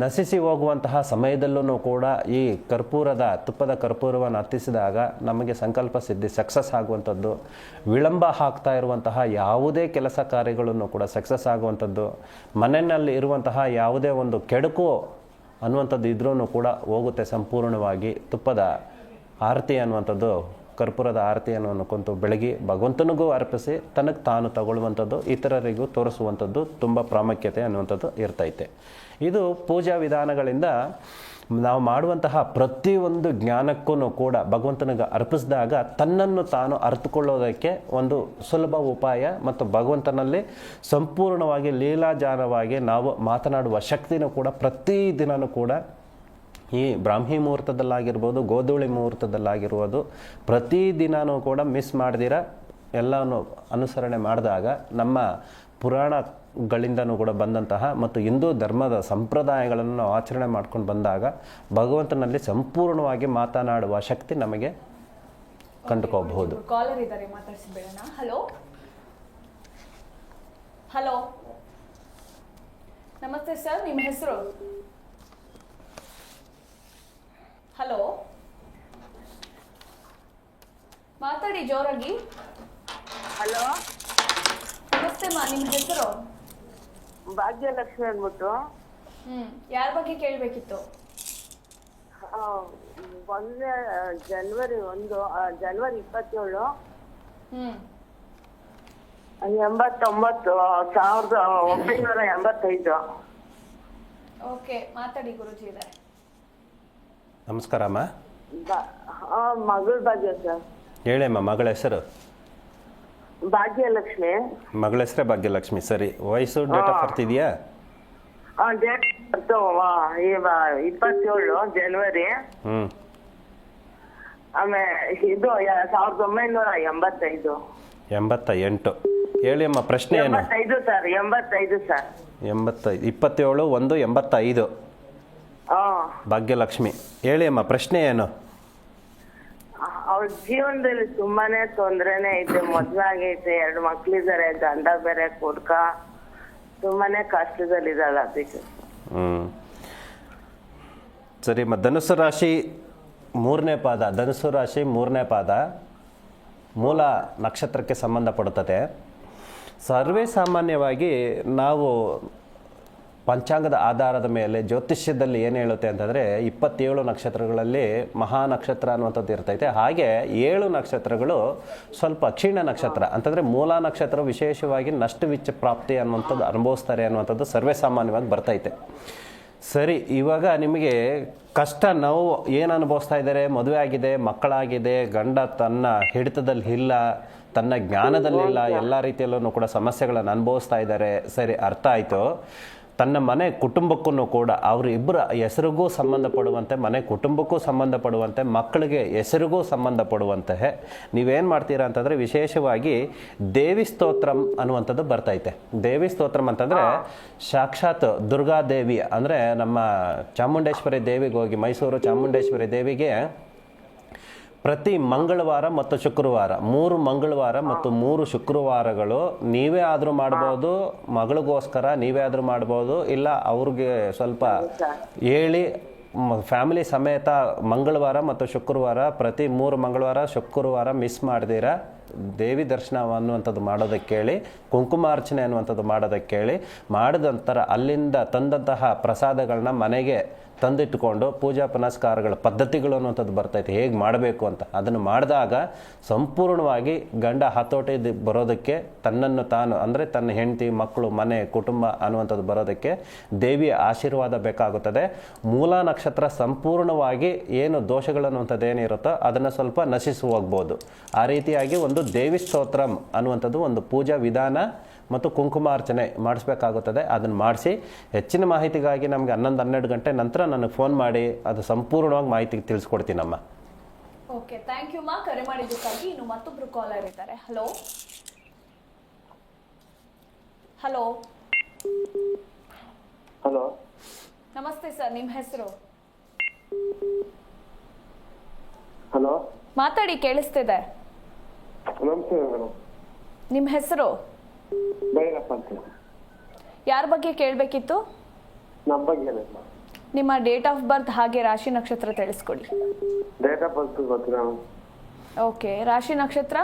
ನಶಿಸಿ ಹೋಗುವಂತಹ ಸಮಯದಲ್ಲೂ ಕೂಡ ಈ ಕರ್ಪೂರದ, ತುಪ್ಪದ ಕರ್ಪೂರವನ್ನು ಹತ್ತಿಸಿದಾಗ ನಮಗೆ ಸಂಕಲ್ಪ ಸಿದ್ಧಿ ಸಕ್ಸಸ್ ಆಗುವಂಥದ್ದು, ವಿಳಂಬ ಆಗ್ತಾ ಇರುವಂತಹ ಯಾವುದೇ ಕೆಲಸ ಕಾರ್ಯಗಳನ್ನು ಕೂಡ ಸಕ್ಸಸ್ ಆಗುವಂಥದ್ದು, ಮನೆಯಲ್ಲಿ ಇರುವಂತಹ ಯಾವುದೇ ಒಂದು ಕೆಡುಕು ಅನ್ನುವಂಥದ್ದು ಇದ್ರೂ ಕೂಡ ಹೋಗುತ್ತೆ ಸಂಪೂರ್ಣವಾಗಿ ತುಪ್ಪದ ಆರತಿ ಅನ್ನುವಂಥದ್ದು. ಕರ್ಪೂರದ ಆರತಿಯನ್ನು ಅನ್ಕೊಂತು ಬೆಳಗ್ಗೆ ಭಗವಂತನಿಗೂ ಅರ್ಪಿಸಿ ತನಗೆ ತಾನು ತಗೊಳ್ಳುವಂಥದ್ದು ಇತರರಿಗೂ ತೋರಿಸುವಂಥದ್ದು ತುಂಬ ಪ್ರಾಮುಖ್ಯತೆ ಅನ್ನುವಂಥದ್ದು ಇರ್ತೈತೆ. ಇದು ಪೂಜಾ ವಿಧಾನಗಳಿಂದ ನಾವು ಮಾಡುವಂತಹ ಪ್ರತಿಯೊಂದು ಜ್ಞಾನಕ್ಕೂ ಕೂಡ ಭಗವಂತನಿಗೆ ಅರ್ಪಿಸಿದಾಗ ತನ್ನನ್ನು ತಾನು ಅರ್ಥಕೊಳ್ಳೋದಕ್ಕೆ ಒಂದು ಸುಲಭ ಉಪಾಯ ಮತ್ತು ಭಗವಂತನಲ್ಲಿ ಸಂಪೂರ್ಣವಾಗಿ ಲೀಲಾಜಾನವಾಗಿ ನಾವು ಮಾತನಾಡುವ ಶಕ್ತಿನೂ ಕೂಡ ಪ್ರತಿದಿನವೂ ಕೂಡ ಈ ಬ್ರಾಹ್ಮಿ ಮುಹೂರ್ತದಲ್ಲಾಗಿರ್ಬೋದು, ಗೋಧೂಳಿ ಮುಹೂರ್ತದಲ್ಲಾಗಿರ್ಬೋದು ಪ್ರತಿದಿನವೂ ಕೂಡ ಮಿಸ್ ಮಾಡ್ದಿರ ಎಲ್ಲವನ್ನು ಅನುಸರಣೆ ಮಾಡಿದಾಗ ನಮ್ಮ ಪುರಾಣಗಳಿಂದನೂ ಕೂಡ ಬಂದಂತಹ ಮತ್ತು ಹಿಂದೂ ಧರ್ಮದ ಸಂಪ್ರದಾಯಗಳನ್ನು ನಾವು ಆಚರಣೆ ಮಾಡ್ಕೊಂಡು ಬಂದಾಗ ಭಗವಂತನಲ್ಲಿ ಸಂಪೂರ್ಣವಾಗಿ ಮಾತನಾಡುವ ಶಕ್ತಿ ನಮಗೆ ಕಂಡುಕೋಬಹುದು. ಕಾಲರ್ ಇದ್ದಾರೆ, ಮಾತಾಡಿಸಿಬಿಡೋಣ. ಹಲೋ ಹಲೋ ನಮಸ್ತೆ ಸರ್, ನಿಮ್ಮ ಹೆಸರು? ಹಲೋ? ಮಾತಾಡಿ ಜೋರಾಗಿ. ಹಲೋ? ನಮಸ್ತೆ ಮಾ ನಿಮ್ ಹೆಸರು? ಭಾಗ್ಯಲಕ್ಷ್ಮಿ ಅಂದ್ಬಿಟ್ಟು. ಹ್ಮ್ ಯಾರ ಬಗ್ಗೆ ಕೇಳ್ಬೇಕಿತ್ತು? ಆ, ಒಂದೇ ಜನವರಿ ಒಂದು ಆ, ಜನವರಿ ಇಪ್ಪತ್ತೇಳು. ಹ್ಮ್. ಎಂಬತ್ತೊಂಬತ್ತು ಸಾವಿರದ ಒಂಬೈನೂರ ಎಂಬತ್ತೈದು. ಓಕೆ ಮಾತಾಡಿ ಗುರುಜಿ ಇದ್ದಾರೆ ನಮಸ್ಕಾರ ಅಮ್ಮ. ಮಗಳ ಭಾಗ್ಯ ಸರ್. ಹೇಳಮ್ಮ ಮಗಳ ಹೆಸರು? ಭಾಗ್ಯಲಕ್ಷ್ಮಿ. ಮಗಳ ಹೆಸರೇ ಭಾಗ್ಯಲಕ್ಷ್ಮಿ ಸರಿ. ವಯಸ್ಸು ಡೇಟ್ ಆಫ್ ಬರ್ತ್ ಇದೆಯಾ? ಡೇಟ್ ಇಪ್ಪತ್ತೇಳು ಜನವರಿ ಹ್ಞೂ ಆಮೇಲೆ ಇದು ಸಾವಿರದ ಒಂಬೈನೂರ ಎಂಬತ್ತೈದು. ಎಂಬತ್ತ ಎಂಟು ಹೇಳಿ ಅಮ್ಮ ಪ್ರಶ್ನೆ ಏನು? ಎಂಬತ್ತೈದು ಸರ್ ಎಂಬತ್ತೈದು ಸರ್. ಎಂಬತ್ತೈದು ಇಪ್ಪತ್ತೇಳು ಒಂದು ಎಂಬತ್ತೈದು. ಭಾಗ್ಯಲಕ್ಷ್ಮಿ. ಹೇಳಿ ಅಮ್ಮ ಪ್ರಶ್ನೆ ಏನು? ಅವ್ರ ಜೀವನದಲ್ಲಿ ತುಂಬಾನೇ ತೊಂದ್ರೆನೇ ಐತೆ ಮದ್ವೆ ಆಗೈತೆ ಎರಡು ಮಕ್ಳಿದಾರೆ ಗಂಡ ಬೇರೆ ಕುಡ್ಕ. ತುಂಬಾನೇ ಕಷ್ಟದಲ್ಲಿದ್ದಾಳ ಅದಕ್ಕೆ. ಹ್ಞೂ ಸರಿ ಅಮ್ಮ ಧನುಸು ರಾಶಿ ಮೂರನೇ ಪಾದ ಧನುಸು ರಾಶಿ ಮೂರನೇ ಪಾದ ಮೂಲ ನಕ್ಷತ್ರಕ್ಕೆ ಸಂಬಂಧಪಡುತ್ತದೆ. ಸರ್ವೇ ಸಾಮಾನ್ಯವಾಗಿ ನಾವು ಪಂಚಾಂಗದ ಆಧಾರದ ಮೇಲೆ ಜ್ಯೋತಿಷ್ಯದಲ್ಲಿ ಏನು ಹೇಳುತ್ತೆ ಅಂತಂದರೆ ಇಪ್ಪತ್ತೇಳು ನಕ್ಷತ್ರಗಳಲ್ಲಿ ಮಹಾ ನಕ್ಷತ್ರ ಅನ್ನುವಂಥದ್ದು ಇರ್ತೈತೆ. ಹಾಗೆ ಏಳು ನಕ್ಷತ್ರಗಳು ಸ್ವಲ್ಪ ಕ್ಷೀಣ ನಕ್ಷತ್ರ. ಅಂತಂದರೆ ಮೂಲ ನಕ್ಷತ್ರ ವಿಶೇಷವಾಗಿ ನಷ್ಟವಿಚ್ಚ ಪ್ರಾಪ್ತಿ ಅನ್ನುವಂಥದ್ದು ಅನುಭವಿಸ್ತಾರೆ ಅನ್ನುವಂಥದ್ದು ಸರ್ವೇ ಸಾಮಾನ್ಯವಾಗಿ ಬರ್ತೈತೆ. ಸರಿ ಇವಾಗ ನಿಮಗೆ ಕಷ್ಟ ನೋವು ಏನು ಅನುಭವಿಸ್ತಾ ಇದ್ದಾರೆ? ಮದುವೆ ಆಗಿದೆ ಮಕ್ಕಳಾಗಿದೆ ಗಂಡ ತನ್ನ ಹಿಡಿತದಲ್ಲಿ ಇಲ್ಲ ತನ್ನ ಜ್ಞಾನದಲ್ಲಿಲ್ಲ ಎಲ್ಲ ರೀತಿಯಲ್ಲೂ ಕೂಡ ಸಮಸ್ಯೆಗಳನ್ನು ಅನುಭವಿಸ್ತಾ ಇದ್ದಾರೆ. ಸರಿ ಅರ್ಥ ಆಯಿತು. ತನ್ನ ಮನೆ ಕುಟುಂಬಕ್ಕೂ ಕೂಡ ಅವರಿಬ್ಬರ ಹೆಸರಿಗೂ ಸಂಬಂಧಪಡುವಂತೆ ಮನೆ ಕುಟುಂಬಕ್ಕೂ ಸಂಬಂಧಪಡುವಂತೆ ಮಕ್ಕಳಿಗೆ ಹೆಸರಿಗೂ ಸಂಬಂಧಪಡುವಂತೆ ನೀವೇನು ಮಾಡ್ತೀರಾ ಅಂತಂದರೆ ವಿಶೇಷವಾಗಿ ದೇವಿ ಸ್ತೋತ್ರಂ ಅನ್ನುವಂಥದ್ದು ಬರ್ತೈತೆ ದೇವಿ ಸ್ತೋತ್ರಂ ಅಂತಂದರೆ ಸಾಕ್ಷಾತ್ ದುರ್ಗಾದೇವಿ ಅಂದರೆ ನಮ್ಮ ಚಾಮುಂಡೇಶ್ವರಿ ದೇವಿಗೆ ಹೋಗಿ ಮೈಸೂರು ಚಾಮುಂಡೇಶ್ವರಿ ದೇವಿಗೆ ಪ್ರತಿ ಮಂಗಳವಾರ ಮತ್ತು ಶುಕ್ರವಾರ. ಮೂರು ಮಂಗಳವಾರ ಮತ್ತು ಮೂರು ಶುಕ್ರವಾರಗಳು ನೀವೇ ಆದರೂ ಮಾಡ್ಬೋದು, ಮಗಳಿಗೋಸ್ಕರ ನೀವೇ ಆದರೂ ಮಾಡ್ಬೋದು, ಇಲ್ಲ ಅವ್ರಿಗೆ ಸ್ವಲ್ಪ ಹೇಳಿ ಫ್ಯಾಮಿಲಿ ಸಮೇತ ಮಂಗಳವಾರ ಮತ್ತು ಶುಕ್ರವಾರ, ಪ್ರತಿ ಮೂರು ಮಂಗಳವಾರ, ಶುಕ್ರವಾರ ಮಿಸ್ ಮಾಡ್ದಿರ? ದೇವಿ ದರ್ಶನ ಅನ್ನುವಂಥದ್ದು ಮಾಡೋದಕ್ಕೆ ಹೇಳಿ ಕುಂಕುಮಾರ್ಚನೆ ಅನ್ನುವಂಥದ್ದು ಮಾಡೋದಕ್ಕೆ ಹೇಳಿ ಮಾಡಿದ ನಂತರ ಅಲ್ಲಿಂದ ತಂದಂತಹ ಪ್ರಸಾದಗಳನ್ನ ಮನೆಗೆ ತಂದಿಟ್ಟುಕೊಂಡು ಪೂಜಾ ಪುನಸ್ಕಾರಗಳ ಪದ್ಧತಿಗಳು ಅನ್ನುವಂಥದ್ದು ಬರ್ತೈತೆ. ಹೇಗೆ ಮಾಡಬೇಕು ಅಂತ. ಅದನ್ನು ಮಾಡಿದಾಗ ಸಂಪೂರ್ಣವಾಗಿ ಗಂಡ ಹತೋಟಿ ಬರೋದಕ್ಕೆ ತನ್ನನ್ನು ತಾನು, ಅಂದರೆ ತನ್ನ ಹೆಂಡತಿ, ಮಕ್ಕಳು, ಮನೆ, ಕುಟುಂಬ ಅನ್ನುವಂಥದ್ದು ಬರೋದಕ್ಕೆ ದೇವಿಯ ಆಶೀರ್ವಾದ ಬೇಕಾಗುತ್ತದೆ. ಮೂಲ ನಕ್ಷತ್ರ ಸಂಪೂರ್ಣವಾಗಿ ಏನು ದೋಷಗಳು ಅನ್ನುವಂಥದ್ದು ಏನಿರುತ್ತೋ ಅದನ್ನು ಸ್ವಲ್ಪ ನಶಿಸಿ ಹೋಗ್ಬೋದು. ಆ ರೀತಿಯಾಗಿ ಒಂದು ದೇವಿ ಸ್ತೋತ್ರಂ ಅನ್ನುವಂಥದ್ದು ಒಂದು ಪೂಜಾ ವಿಧಾನ ಮತ್ತು ಕುಂಕುಮಾರ್ಚನೆ ಮಾಡಿಸ್ಬೇಕಾಗುತ್ತದೆ. ಅದನ್ನು ಮಾಡಿಸಿ ಹೆಚ್ಚಿನ ಮಾಹಿತಿಗಾಗಿ ನಮಗೆ ಹನ್ನೊಂದು ಹನ್ನೆರಡು ಗಂಟೆ ನಂತರ ನನಗೆ ಫೋನ್ ಮಾಡಿ ಅದು ಸಂಪೂರ್ಣವಾಗಿ ಮಾಹಿತಿ ತಿಳಿಸ್ಕೊಡ್ತೀನಮ್ಮ ಓಕೆ ಥ್ಯಾಂಕ್ ಯು ಮಾ ಕರೆ ಮಾಡಿದ್ದಕ್ಕಾಗಿ ಇನ್ನು ಮತ್ತೊಬ್ಬರು ಕಾಲರ್ ಇದ್ದಾರೆ. Hello hello hello namaste sir ನಿಮ್ಮ ಹೆಸರು? ಹಲೋ ಮಾತಾಡಿ ಕೇಳಿಸ್ತಿದೆ. ನಮಸ್ತೆ ಮೇಡಮ್ ನಿಮ್ಮ ಹೆಸರು? ಭೈರಪ್ಪ ಅಂತ. ಯಾರ ಬಗ್ಗೆ ಕೇಳಬೇಕಿತ್ತು? ನಮ್ಮ ಬಗ್ಗೆ ನಿಮ್ಮ ಡೇಟ್ ಆಫ್ ಬರ್ತ್ ಹಾಗೆ ರಾಶಿ ನಕ್ಷತ್ರ ತಿಳಿಸ್ಕೊಡಿ. ಡೇಟ್ ಆಫ್ ಬರ್ತ್ ಗೊತ್ತಿಲ್ಲ ಓಕೆ ರಾಶಿ ನಕ್ಷತ್ರ?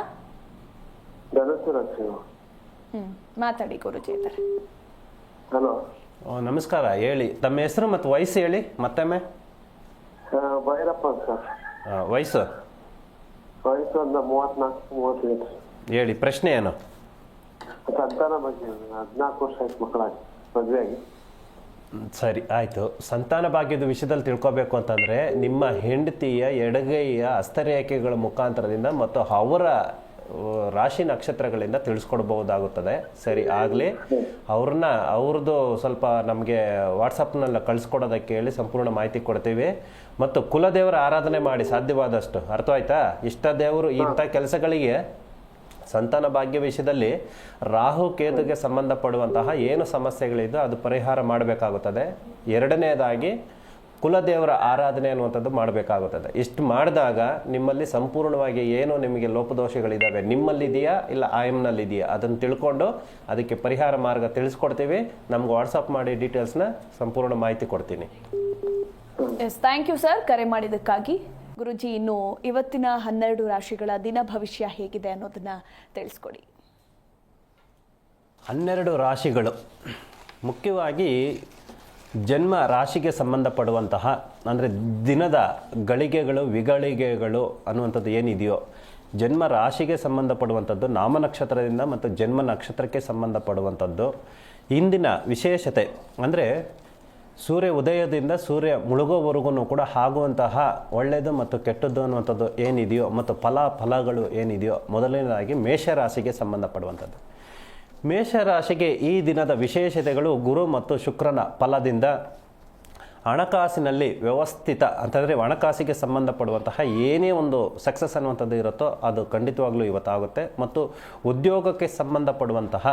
ಧನಸ್ಸು ಲಕ್ಷ್ಮಿ ಹ್ಞೂ ಮಾತಾಡಿ ಗುರುಜಿ ಇದ್ದಾರೆ. ಹಲೋ. ಓ, ನಮಸ್ಕಾರ ಹೇಳಿ. ತಮ್ಮ ಹೆಸರು ಮತ್ತು ವಯಸ್ಸು ಹೇಳಿ ಮತ್ತೊಮ್ಮೆ? ಭೈರಪ್ಪ ಸರ್. ವಯಸ್ಸು? ವಯಸ್ಸು ಒಂದು ಮೂವತ್ನಾಲ್ಕು ಮೂವತ್ತೈದು. ಹೇಳಿ ಪ್ರಶ್ನೆ ಏನು? ಸಂತಾನ ಬಗ್ಗೆ ಹದಿನಾಲ್ಕು ವರ್ಷ ಆಯ್ತು ಮಕ್ಕಳಾಗಿ ಮದುವೆ ಆಗಿ ಹ್ಮ್, ಸರಿ ಆಯಿತು ಸಂತಾನ ಭಾಗ್ಯದ ವಿಷಯದಲ್ಲಿ ತಿಳ್ಕೊಬೇಕು ಅಂತಂದರೆ ನಿಮ್ಮ ಹೆಂಡತಿಯ ಎಡಗೈಯ ಅಸ್ತರೇಖೆಗಳ ಮುಖಾಂತರದಿಂದ ಮತ್ತು ಅವರ ರಾಶಿ ನಕ್ಷತ್ರಗಳಿಂದ ತಿಳಿಸ್ಕೊಡ್ಬಹುದಾಗುತ್ತದೆ ಸರಿ ಆಗಲಿ ಅವ್ರನ್ನ ಅವ್ರದ್ದು ಸ್ವಲ್ಪ ನಮಗೆ ವಾಟ್ಸಪ್ನೆಲ್ಲ ಕಳಿಸ್ಕೊಡೋದಕ್ಕೆ ಹೇಳಿ ಸಂಪೂರ್ಣ ಮಾಹಿತಿ ಕೊಡ್ತೀವಿ ಮತ್ತು ಕುಲದೇವರ ಆರಾಧನೆ ಮಾಡಿ ಸಾಧ್ಯವಾದಷ್ಟು ಅರ್ಥವಾಯ್ತಾ ಇಷ್ಟ ದೇವರು ಇಂಥ ಕೆಲಸಗಳಿಗೆ ಸಂತಾನ ಭಾಗ್ಯ ವಿಷಯದಲ್ಲಿ ರಾಹು ಕೇತುಗೆ ಸಂಬಂಧಪಡುವಂತಹ ಏನು ಸಮಸ್ಯೆಗಳಿದ್ದು ಅದು ಪರಿಹಾರ ಮಾಡಬೇಕಾಗುತ್ತದೆ. ಎರಡನೇದಾಗಿ ಕುಲದೇವರ ಆರಾಧನೆ ಅನ್ನುವಂಥದ್ದು ಮಾಡಬೇಕಾಗುತ್ತದೆ. ಇಷ್ಟು ಮಾಡಿದಾಗ ನಿಮ್ಮಲ್ಲಿ ಸಂಪೂರ್ಣವಾಗಿ ಏನು ನಿಮಗೆ ಲೋಪದೋಷಗಳಿದ್ದಾವೆ ನಿಮ್ಮಲ್ಲಿದೆಯಾ ಇಲ್ಲ ಆಯಮ್ನಲ್ಲಿದೆಯಾ ಅದನ್ನು ತಿಳ್ಕೊಂಡು ಅದಕ್ಕೆ ಪರಿಹಾರ ಮಾರ್ಗ ತಿಳಿಸ್ಕೊಡ್ತೀವಿ. ನಮ್ಗೆ ವಾಟ್ಸಪ್ ಮಾಡಿ ಡೀಟೇಲ್ಸ್ನ ಸಂಪೂರ್ಣ ಮಾಹಿತಿ ಕೊಡ್ತೀನಿ. ಎಸ್ ಥ್ಯಾಂಕ್ ಯು ಸರ್ ಕರೆ ಮಾಡಿದ್ದಕ್ಕಾಗಿ. ಗುರುಜಿ, ಇನ್ನು ಇವತ್ತಿನ ಹನ್ನೆರಡು ರಾಶಿಗಳ ದಿನ ಭವಿಷ್ಯ ಹೇಗಿದೆ ಅನ್ನೋದನ್ನ ತಿಳಿಸ್ಕೊಡಿ. ಹನ್ನೆರಡು ರಾಶಿಗಳು. ಮುಖ್ಯವಾಗಿ ಜನ್ಮ ರಾಶಿಗೆ ಸಂಬಂಧಪಡುವಂತಹ, ಅಂದರೆ ದಿನದ ಗಳಿಗೆಗಳು, ವಿಗಳಿಗೆಗಳು ಅನ್ನುವಂಥದ್ದು ಏನಿದೆಯೋ, ಜನ್ಮ ರಾಶಿಗೆ ಸಂಬಂಧಪಡುವಂಥದ್ದು ನಾಮ ನಕ್ಷತ್ರದಿಂದ ಮತ್ತು ಜನ್ಮ ನಕ್ಷತ್ರಕ್ಕೆ ಸಂಬಂಧಪಡುವಂಥದ್ದು. ಇಂದಿನ ವಿಶೇಷತೆ ಅಂದರೆ ಸೂರ್ಯ ಉದಯದಿಂದ ಸೂರ್ಯ ಮುಳುಗೋವರೆಗೂ ಕೂಡ ಆಗುವಂತಹ ಒಳ್ಳೆಯದು ಮತ್ತು ಕೆಟ್ಟದ್ದು ಅನ್ನುವಂಥದ್ದು ಏನಿದೆಯೋ ಮತ್ತು ಫಲ ಫಲಗಳು ಏನಿದೆಯೋ ಮೊದಲನೇದಾಗಿ ಮೇಷರಾಶಿಗೆ ಸಂಬಂಧಪಡುವಂಥದ್ದು. ಮೇಷರಾಶಿಗೆ ಈ ದಿನದ ವಿಶೇಷತೆಗಳು ಗುರು ಮತ್ತು ಶುಕ್ರನ ಫಲದಿಂದ ಹಣಕಾಸಿನಲ್ಲಿ ವ್ಯವಸ್ಥಿತ ಅಂತಂದರೆ ಹಣಕಾಸಿಗೆ ಸಂಬಂಧಪಡುವಂತಹ ಏನೇ ಒಂದು ಸಕ್ಸಸ್ ಅನ್ನುವಂಥದ್ದು ಇರುತ್ತೋ ಅದು ಖಂಡಿತವಾಗ್ಲೂ ಇವತ್ತಾಗುತ್ತೆ ಮತ್ತು ಉದ್ಯೋಗಕ್ಕೆ ಸಂಬಂಧಪಡುವಂತಹ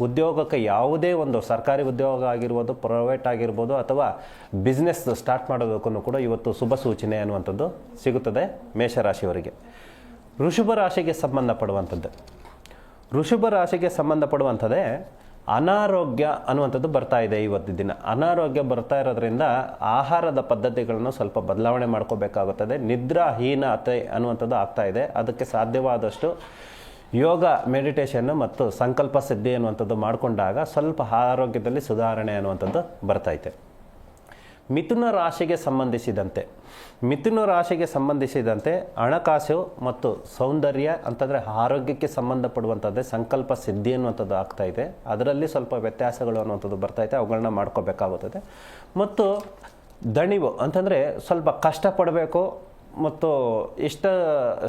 ಉದ್ಯೋಗಕ್ಕೆ ಯಾವುದೇ ಒಂದು ಸರ್ಕಾರಿ ಉದ್ಯೋಗ ಆಗಿರ್ಬೋದು ಪ್ರೈವೇಟ್ ಆಗಿರ್ಬೋದು ಅಥವಾ ಬಿಸ್ನೆಸ್ ಸ್ಟಾರ್ಟ್ ಮಾಡೋದಕ್ಕೂ ಕೂಡ ಇವತ್ತು ಶುಭ ಸೂಚನೆ ಅನ್ನುವಂಥದ್ದು ಸಿಗುತ್ತದೆ ಮೇಷರಾಶಿಯವರಿಗೆ. ಋಷಭ ರಾಶಿಗೆ ಸಂಬಂಧಪಡುವಂಥದ್ದು. ಋಷಭ ರಾಶಿಗೆ ಸಂಬಂಧಪಡುವಂಥದ್ದೇ ಅನಾರೋಗ್ಯ ಅನ್ನುವಂಥದ್ದು ಬರ್ತಾ ಇದೆ ಇವತ್ತು ದಿನ. ಅನಾರೋಗ್ಯ ಬರ್ತಾ ಇರೋದ್ರಿಂದ ಆಹಾರದ ಪದ್ಧತಿಗಳನ್ನು ಸ್ವಲ್ಪ ಬದಲಾವಣೆ ಮಾಡ್ಕೋಬೇಕಾಗುತ್ತದೆ. ನಿದ್ರಾಹೀನತೆ ಅನ್ನುವಂಥದ್ದು ಆಗ್ತಾ ಇದೆ. ಅದಕ್ಕೆ ಸಾಧ್ಯವಾದಷ್ಟು ಯೋಗ ಮೆಡಿಟೇಷನ್ನು ಮತ್ತು ಸಂಕಲ್ಪ ಸಿದ್ಧಿ ಅನ್ನುವಂಥದ್ದು ಮಾಡಿಕೊಂಡಾಗ ಸ್ವಲ್ಪ ಆರೋಗ್ಯದಲ್ಲಿ ಸುಧಾರಣೆ ಅನ್ನುವಂಥದ್ದು ಬರ್ತೈತೆ ಮಿಥುನ ರಾಶಿಗೆ ಸಂಬಂಧಿಸಿದಂತೆ, ಮಿಥುನ ರಾಶಿಗೆ ಸಂಬಂಧಿಸಿದಂತೆ ಹಣಕಾಸು ಮತ್ತು ಸೌಂದರ್ಯ ಅಂತಂದರೆ ಆರೋಗ್ಯಕ್ಕೆ ಸಂಬಂಧಪಡುವಂಥದ್ದೇ ಸಂಕಲ್ಪ ಸಿದ್ಧಿ ಅನ್ನುವಂಥದ್ದು ಆಗ್ತಾ ಇದೆ ಅದರಲ್ಲಿ ಸ್ವಲ್ಪ ವ್ಯತ್ಯಾಸಗಳು ಅನ್ನುವಂಥದ್ದು ಬರ್ತೈತೆ ಅವುಗಳನ್ನ ಮಾಡ್ಕೋಬೇಕಾಗುತ್ತದೆ. ಮತ್ತು ದಣಿವು ಅಂತಂದರೆ ಸ್ವಲ್ಪ ಕಷ್ಟಪಡಬೇಕು ಮತ್ತು ಇಷ್ಟ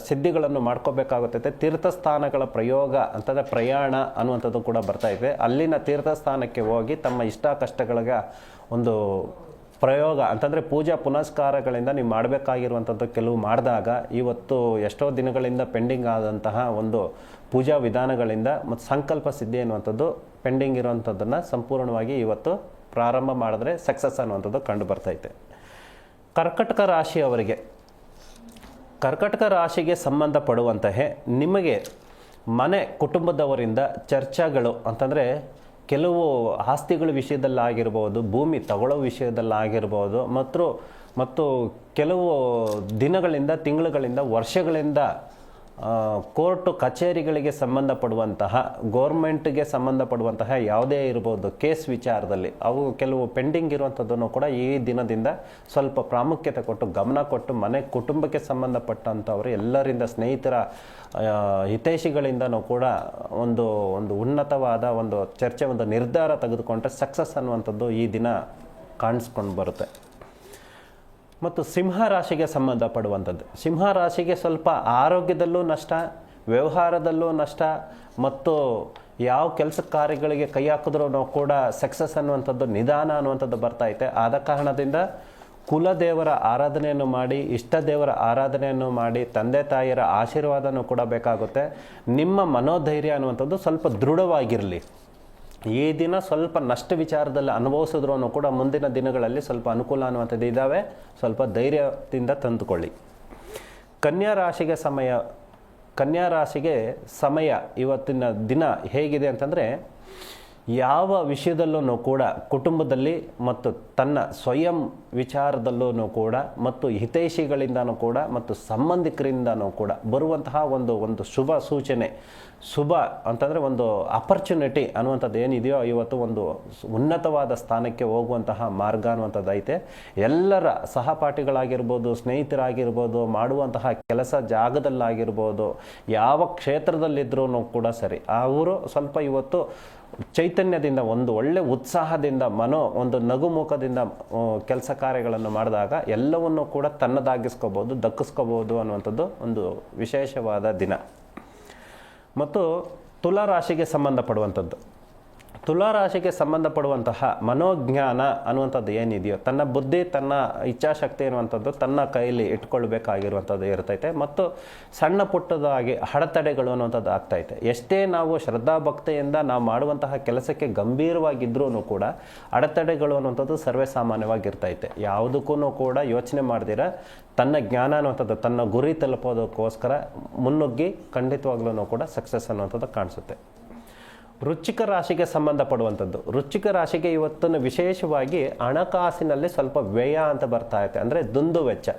ಸಿದ್ಧಿಗಳನ್ನು ಮಾಡ್ಕೋಬೇಕಾಗುತ್ತದೆ. ತೀರ್ಥಸ್ಥಾನಗಳ ಪ್ರಯೋಗ ಅಂತಂದರೆ ಪ್ರಯಾಣ ಅನ್ನುವಂಥದ್ದು ಕೂಡ ಬರ್ತಾ ಇದೆ. ಅಲ್ಲಿನ ತೀರ್ಥಸ್ಥಾನಕ್ಕೆ ಹೋಗಿ ತಮ್ಮ ಇಷ್ಟ ಕಷ್ಟಗಳಿಗೆ ಒಂದು ಪ್ರಯೋಗ ಅಂತಂದರೆ ಪೂಜಾ ಪುನಸ್ಕಾರಗಳಿಂದ ನೀವು ಮಾಡಬೇಕಾಗಿರುವಂಥದ್ದು ಕೆಲವು ಮಾಡಿದಾಗ ಇವತ್ತು ಎಷ್ಟೋ ದಿನಗಳಿಂದ ಪೆಂಡಿಂಗ್ ಆದಂತಹ ಒಂದು ಪೂಜಾ ವಿಧಾನಗಳಿಂದ ಮತ್ತು ಸಂಕಲ್ಪ ಸಿದ್ಧಿ ಅನ್ನುವಂಥದ್ದು ಪೆಂಡಿಂಗ್ ಇರುವಂಥದ್ದನ್ನು ಸಂಪೂರ್ಣವಾಗಿ ಇವತ್ತು ಪ್ರಾರಂಭ ಮಾಡಿದ್ರೆ ಸಕ್ಸಸ್ ಅನ್ನುವಂಥದ್ದು ಕಂಡು ಬರ್ತೈತೆ ಕರ್ಕಟಕ ರಾಶಿಯವರಿಗೆ ಕರ್ಕಟಕ ರಾಶಿಗೆ ಸಂಬಂಧಪಡುವಂತಹ ನಿಮಗೆ ಮನೆ ಕುಟುಂಬದವರಿಂದ ಚರ್ಚೆಗಳು ಅಂತಂದರೆ ಕೆಲವು ಆಸ್ತಿಗಳ ವಿಷಯದಲ್ಲಾಗಿರ್ಬೋದು, ಭೂಮಿ ತಗೊಳ್ಳೋ ವಿಷಯದಲ್ಲಾಗಿರ್ಬೋದು, ಮತ್ತು ಮತ್ತು ಕೆಲವು ದಿನಗಳಿಂದ ತಿಂಗಳುಗಳಿಂದ ವರ್ಷಗಳಿಂದ ಕೋರ್ಟು ಕಚೇರಿಗಳಿಗೆ ಸಂಬಂಧಪಡುವಂತಹ, ಗೋರ್ಮೆಂಟ್ಗೆ ಸಂಬಂಧಪಡುವಂತಹ ಯಾವುದೇ ಇರ್ಬೋದು ಕೇಸ್ ವಿಚಾರದಲ್ಲಿ, ಅವು ಕೆಲವು ಪೆಂಡಿಂಗ್ ಇರುವಂಥದ್ದನ್ನು ಕೂಡ ಈ ದಿನದಿಂದ ಸ್ವಲ್ಪ ಪ್ರಾಮುಖ್ಯತೆ ಕೊಟ್ಟು, ಗಮನ ಕೊಟ್ಟು, ಮನೆ ಕುಟುಂಬಕ್ಕೆ ಸಂಬಂಧಪಟ್ಟಂಥವರು ಎಲ್ಲರಿಂದ ಸ್ನೇಹಿತರ ಹಿತೈಷಿಗಳಿಂದನೂ ಕೂಡ ಒಂದು ಒಂದು ಉನ್ನತವಾದ ಒಂದು ಚರ್ಚೆ, ಒಂದು ನಿರ್ಧಾರ ತೆಗೆದುಕೊಂಡ್ರೆ ಸಕ್ಸಸ್ ಅನ್ನುವಂಥದ್ದು ಈ ದಿನ ಕಾಣಿಸ್ಕೊಂಡು ಬರುತ್ತೆ. ಮತ್ತು ಸಿಂಹ ರಾಶಿಗೆ ಸಂಬಂಧಪಡುವಂಥದ್ದು. ಸಿಂಹ ರಾಶಿಗೆ ಸ್ವಲ್ಪ ಆರೋಗ್ಯದಲ್ಲೂ ನಷ್ಟ, ವ್ಯವಹಾರದಲ್ಲೂ ನಷ್ಟ, ಮತ್ತು ಯಾವ ಕೆಲಸ ಕಾರ್ಯಗಳಿಗೆ ಕೈ ಹಾಕಿದ್ರೂ ಕೂಡ ಸಕ್ಸಸ್ ಅನ್ನುವಂಥದ್ದು, ನಿಧಾನ ಅನ್ನುವಂಥದ್ದು ಬರ್ತೈತೆ ಆದ ಕಾರಣದಿಂದ ಕುಲದೇವರ ಆರಾಧನೆಯನ್ನು ಮಾಡಿ ಇಷ್ಟ ದೇವರ ಆರಾಧನೆಯನ್ನು ಮಾಡಿ, ತಂದೆ ತಾಯಿಯರ ಆಶೀರ್ವಾದನೂ ಕೂಡ ಬೇಕಾಗುತ್ತೆ. ನಿಮ್ಮ ಮನೋಧೈರ್ಯ ಅನ್ನುವಂಥದ್ದು ಸ್ವಲ್ಪ ದೃಢವಾಗಿರಲಿ. ಈ ದಿನ ಸ್ವಲ್ಪ ನಷ್ಟ ವಿಚಾರದಲ್ಲಿ ಅನುಭವಿಸಿದ್ರು ಕೂಡ ಮುಂದಿನ ದಿನಗಳಲ್ಲಿ ಸ್ವಲ್ಪ ಅನುಕೂಲ ಅನ್ನುವಂಥದ್ದು ಇದ್ದಾವೆ. ಸ್ವಲ್ಪ ಧೈರ್ಯದಿಂದ ತಂದುಕೊಳ್ಳಿ. ಕನ್ಯಾ ರಾಶಿಗೆ ಸಮಯ, ಕನ್ಯಾ ರಾಶಿಗೆ ಸಮಯ ಇವತ್ತಿನ ದಿನ ಹೇಗಿದೆ ಅಂತಂದರೆ ಯಾವ ವಿಷಯದಲ್ಲೂ ಕೂಡ ಕುಟುಂಬದಲ್ಲಿ ಮತ್ತು ತನ್ನ ಸ್ವಯಂ ವಿಚಾರದಲ್ಲೂ ಕೂಡ ಮತ್ತು ಹಿತೈಷಿಗಳಿಂದನೂ ಕೂಡ ಮತ್ತು ಸಂಬಂಧಿಕರಿಂದನೂ ಕೂಡ ಬರುವಂತಹ ಒಂದು ಒಂದು ಶುಭ ಸೂಚನೆ, ಶುಭ ಅಂತಂದರೆ ಒಂದು ಅಪರ್ಚುನಿಟಿ ಅನ್ನುವಂಥದ್ದು ಏನಿದೆಯೋ ಇವತ್ತು ಒಂದು ಉನ್ನತವಾದ ಸ್ಥಾನಕ್ಕೆ ಹೋಗುವಂತಹ ಮಾರ್ಗ ಅನ್ನುವಂಥದ್ದು ಐತೆ. ಎಲ್ಲರ ಸಹಪಾಠಿಗಳಾಗಿರ್ಬೋದು, ಸ್ನೇಹಿತರಾಗಿರ್ಬೋದು, ಮಾಡುವಂತಹ ಕೆಲಸ ಜಾಗದಲ್ಲಾಗಿರ್ಬೋದು, ಯಾವ ಕ್ಷೇತ್ರದಲ್ಲಿದ್ರೂ ಕೂಡ ಸರಿ. ಅವರು ಸ್ವಲ್ಪ ಇವತ್ತು ಚೈತನ್ಯದಿಂದ, ಒಂದು ಒಳ್ಳೆ ಉತ್ಸಾಹದಿಂದ, ಮನೋ, ಒಂದು ನಗುಮುಖದಿಂದ ಕೆಲಸ ಕಾರ್ಯಗಳನ್ನು ಮಾಡಿದಾಗ ಎಲ್ಲವನ್ನೂ ಕೂಡ ತನ್ನದಾಗಿಸ್ಕೋಬೋದು, ದಕ್ಕಿಸ್ಕೋಬೋದು ಅನ್ನುವಂಥದ್ದು ಒಂದು ವಿಶೇಷವಾದ ದಿನ. ಮತ್ತು ತುಲಾ ರಾಶಿಗೆ ಸಂಬಂಧಪಡುವಂಥದ್ದು. ತುಲಾ ರಾಶಿಗೆ ಸಂಬಂಧಪಡುವಂತಹ ಮನೋಜ್ಞಾನ ಅನ್ನುವಂಥದ್ದು ಏನಿದೆಯೋ, ತನ್ನ ಬುದ್ಧಿ, ತನ್ನ ಇಚ್ಛಾಶಕ್ತಿ ಅನ್ನುವಂಥದ್ದು ತನ್ನ ಕೈಯಲ್ಲಿ ಇಟ್ಕೊಳ್ಬೇಕಾಗಿರುವಂಥದ್ದು ಇರ್ತೈತೆ. ಮತ್ತು ಸಣ್ಣ ಪುಟ್ಟದಾಗಿ ಅಡೆತಡೆಗಳು ಅನ್ನುವಂಥದ್ದು ಆಗ್ತೈತೆ. ಎಷ್ಟೇ ನಾವು ಶ್ರದ್ಧಾಭಕ್ತಿಯಿಂದ ನಾವು ಮಾಡುವಂತಹ ಕೆಲಸಕ್ಕೆ ಗಂಭೀರವಾಗಿದ್ರೂ ಕೂಡ ಅಡೆತಡೆಗಳು ಅನ್ನುವಂಥದ್ದು ಸರ್ವೇ ಸಾಮಾನ್ಯವಾಗಿರ್ತೈತೆ ಯಾವುದಕ್ಕೂ ಕೂಡ ಯೋಚನೆ ಮಾಡ್ದಿರ, ತನ್ನ ಜ್ಞಾನ ಅನ್ನುವಂಥದ್ದು, ತನ್ನ ಗುರಿ ತಲುಪೋದಕ್ಕೋಸ್ಕರ ಮುನ್ನುಗ್ಗಿ ಖಂಡಿತವಾಗ್ಲೂ ಕೂಡ ಸಕ್ಸಸ್ ಅನ್ನುವಂಥದ್ದು ಕಾಣಿಸುತ್ತೆ. ವೃಶ್ಚಿಕ ರಾಶಿಗೆ ಸಂಬಂಧಪಡುವಂಥದ್ದು. ವೃಶ್ಚಿಕ ರಾಶಿಗೆ ಇವತ್ತನ್ನು ವಿಶೇಷವಾಗಿ ಹಣಕಾಸಿನಲ್ಲಿ ಸ್ವಲ್ಪ ವ್ಯಯ ಅಂತ ಬರ್ತಾ ಇದೆ ಅಂದರೆ ದುಂದು ವೆಚ್ಚ.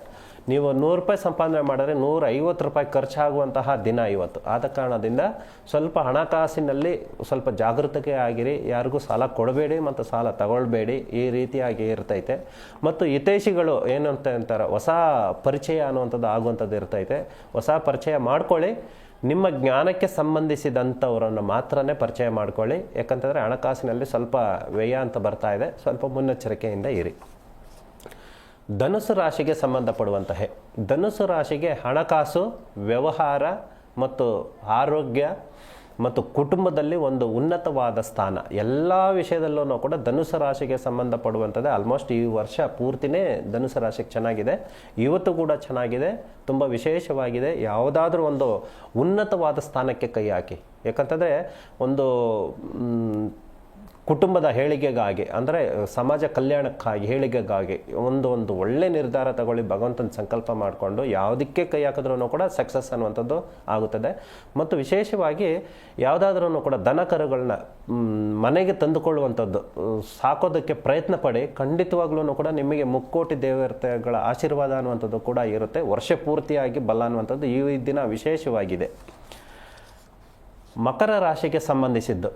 ನೀವು ನೂರು ರೂಪಾಯಿ ಸಂಪಾದನೆ ಮಾಡಿದ್ರೆ ನೂರ ಐವತ್ತು ರೂಪಾಯಿ ಖರ್ಚಾಗುವಂತಹ ದಿನ ಇವತ್ತು. ಆದ ಕಾರಣದಿಂದ ಸ್ವಲ್ಪ ಹಣಕಾಸಿನಲ್ಲಿ ಸ್ವಲ್ಪ ಜಾಗೃತಿಗೆ ಆಗಿರಿ. ಯಾರಿಗೂ ಸಾಲ ಕೊಡಬೇಡಿ ಮತ್ತು ಸಾಲ ತಗೊಳ್ಬೇಡಿ. ಈ ರೀತಿಯಾಗಿ ಇರ್ತೈತೆ. ಮತ್ತು ಹಿತೈಷಿಗಳು ಏನಂತ ಅಂತಾರೆ, ಹೊಸ ಪರಿಚಯ ಅನ್ನುವಂಥದ್ದು ಆಗುವಂಥದ್ದು ಇರ್ತೈತೆ. ಹೊಸ ಪರಿಚಯ ಮಾಡ್ಕೊಳ್ಳಿ. ನಿಮ್ಮ ಜ್ಞಾನಕ್ಕೆ ಸಂಬಂಧಿಸಿದಂಥವರನ್ನು ಮಾತ್ರನೇ ಪರಿಚಯ ಮಾಡ್ಕೊಳ್ಳಿ. ಯಾಕಂತಂದರೆ ಹಣಕಾಸಿನಲ್ಲಿ ಸ್ವಲ್ಪ ವ್ಯಯ ಅಂತ ಬರ್ತಾ ಇದೆ. ಸ್ವಲ್ಪ ಮುನ್ನೆಚ್ಚರಿಕೆಯಿಂದ ಇರಿ. ಧನುಸು ರಾಶಿಗೆ ಸಂಬಂಧಪಡುವಂತಹ. ಧನುಸು ರಾಶಿಗೆ ಹಣಕಾಸು, ವ್ಯವಹಾರ ಮತ್ತು ಆರೋಗ್ಯ ಮತ್ತು ಕುಟುಂಬದಲ್ಲಿ ಒಂದು ಉನ್ನತವಾದ ಸ್ಥಾನ. ಎಲ್ಲ ವಿಷಯದಲ್ಲೂ ಕೂಡ ಧನುಸು ರಾಶಿಗೆ ಸಂಬಂಧಪಡುವಂಥದ್ದು ಆಲ್ಮೋಸ್ಟ್ ಈ ವರ್ಷ ಪೂರ್ತಿನೇ ಧನುಸು ರಾಶಿಗೆ ಚೆನ್ನಾಗಿದೆ. ಇವತ್ತು ಕೂಡ ಚೆನ್ನಾಗಿದೆ. ತುಂಬ ವಿಶೇಷವಾಗಿದೆ. ಯಾವುದಾದ್ರೂ ಒಂದು ಉನ್ನತವಾದ ಸ್ಥಾನಕ್ಕೆ ಕೈ ಹಾಕಿ. ಯಾಕಂತಂದರೆ ಒಂದು ಕುಟುಂಬದ ಹೇಳಿಗೆಗಾಗಿ ಅಂದರೆ ಸಮಾಜ ಕಲ್ಯಾಣಕ್ಕಾಗಿ ಹೇಳಿಗೆಗಾಗಿ ಒಂದು ಒಂದು ಒಳ್ಳೆ ನಿರ್ಧಾರ ತಗೊಳ್ಳಿ ಭಗವಂತನ ಸಂಕಲ್ಪ ಮಾಡಿಕೊಂಡು ಯಾವುದಕ್ಕೆ ಕೈ ಹಾಕಿದ್ರೂ ಕೂಡ ಸಕ್ಸಸ್ ಅನ್ನುವಂಥದ್ದು ಆಗುತ್ತದೆ. ಮತ್ತು ವಿಶೇಷವಾಗಿ ಯಾವುದಾದ್ರೂ ಕೂಡ ದನ ಕರುಗಳನ್ನ ಮನೆಗೆ ತಂದುಕೊಳ್ಳುವಂಥದ್ದು ಸಾಕೋದಕ್ಕೆ ಪ್ರಯತ್ನ ಪಡಿ ಖಂಡಿತವಾಗ್ಲೂ ಕೂಡ ನಿಮಗೆ ಮುಕ್ಕೋಟಿ ದೇವತೆಗಳ ಆಶೀರ್ವಾದ ಅನ್ನುವಂಥದ್ದು ಕೂಡ ಇರುತ್ತೆ. ವರ್ಷ ಪೂರ್ತಿಯಾಗಿ ಬಲ ಅನ್ನುವಂಥದ್ದು ಈ ದಿನ ವಿಶೇಷವಾಗಿದೆ. ಮಕರ ರಾಶಿಗೆ ಸಂಬಂಧಿಸಿದ್ದು.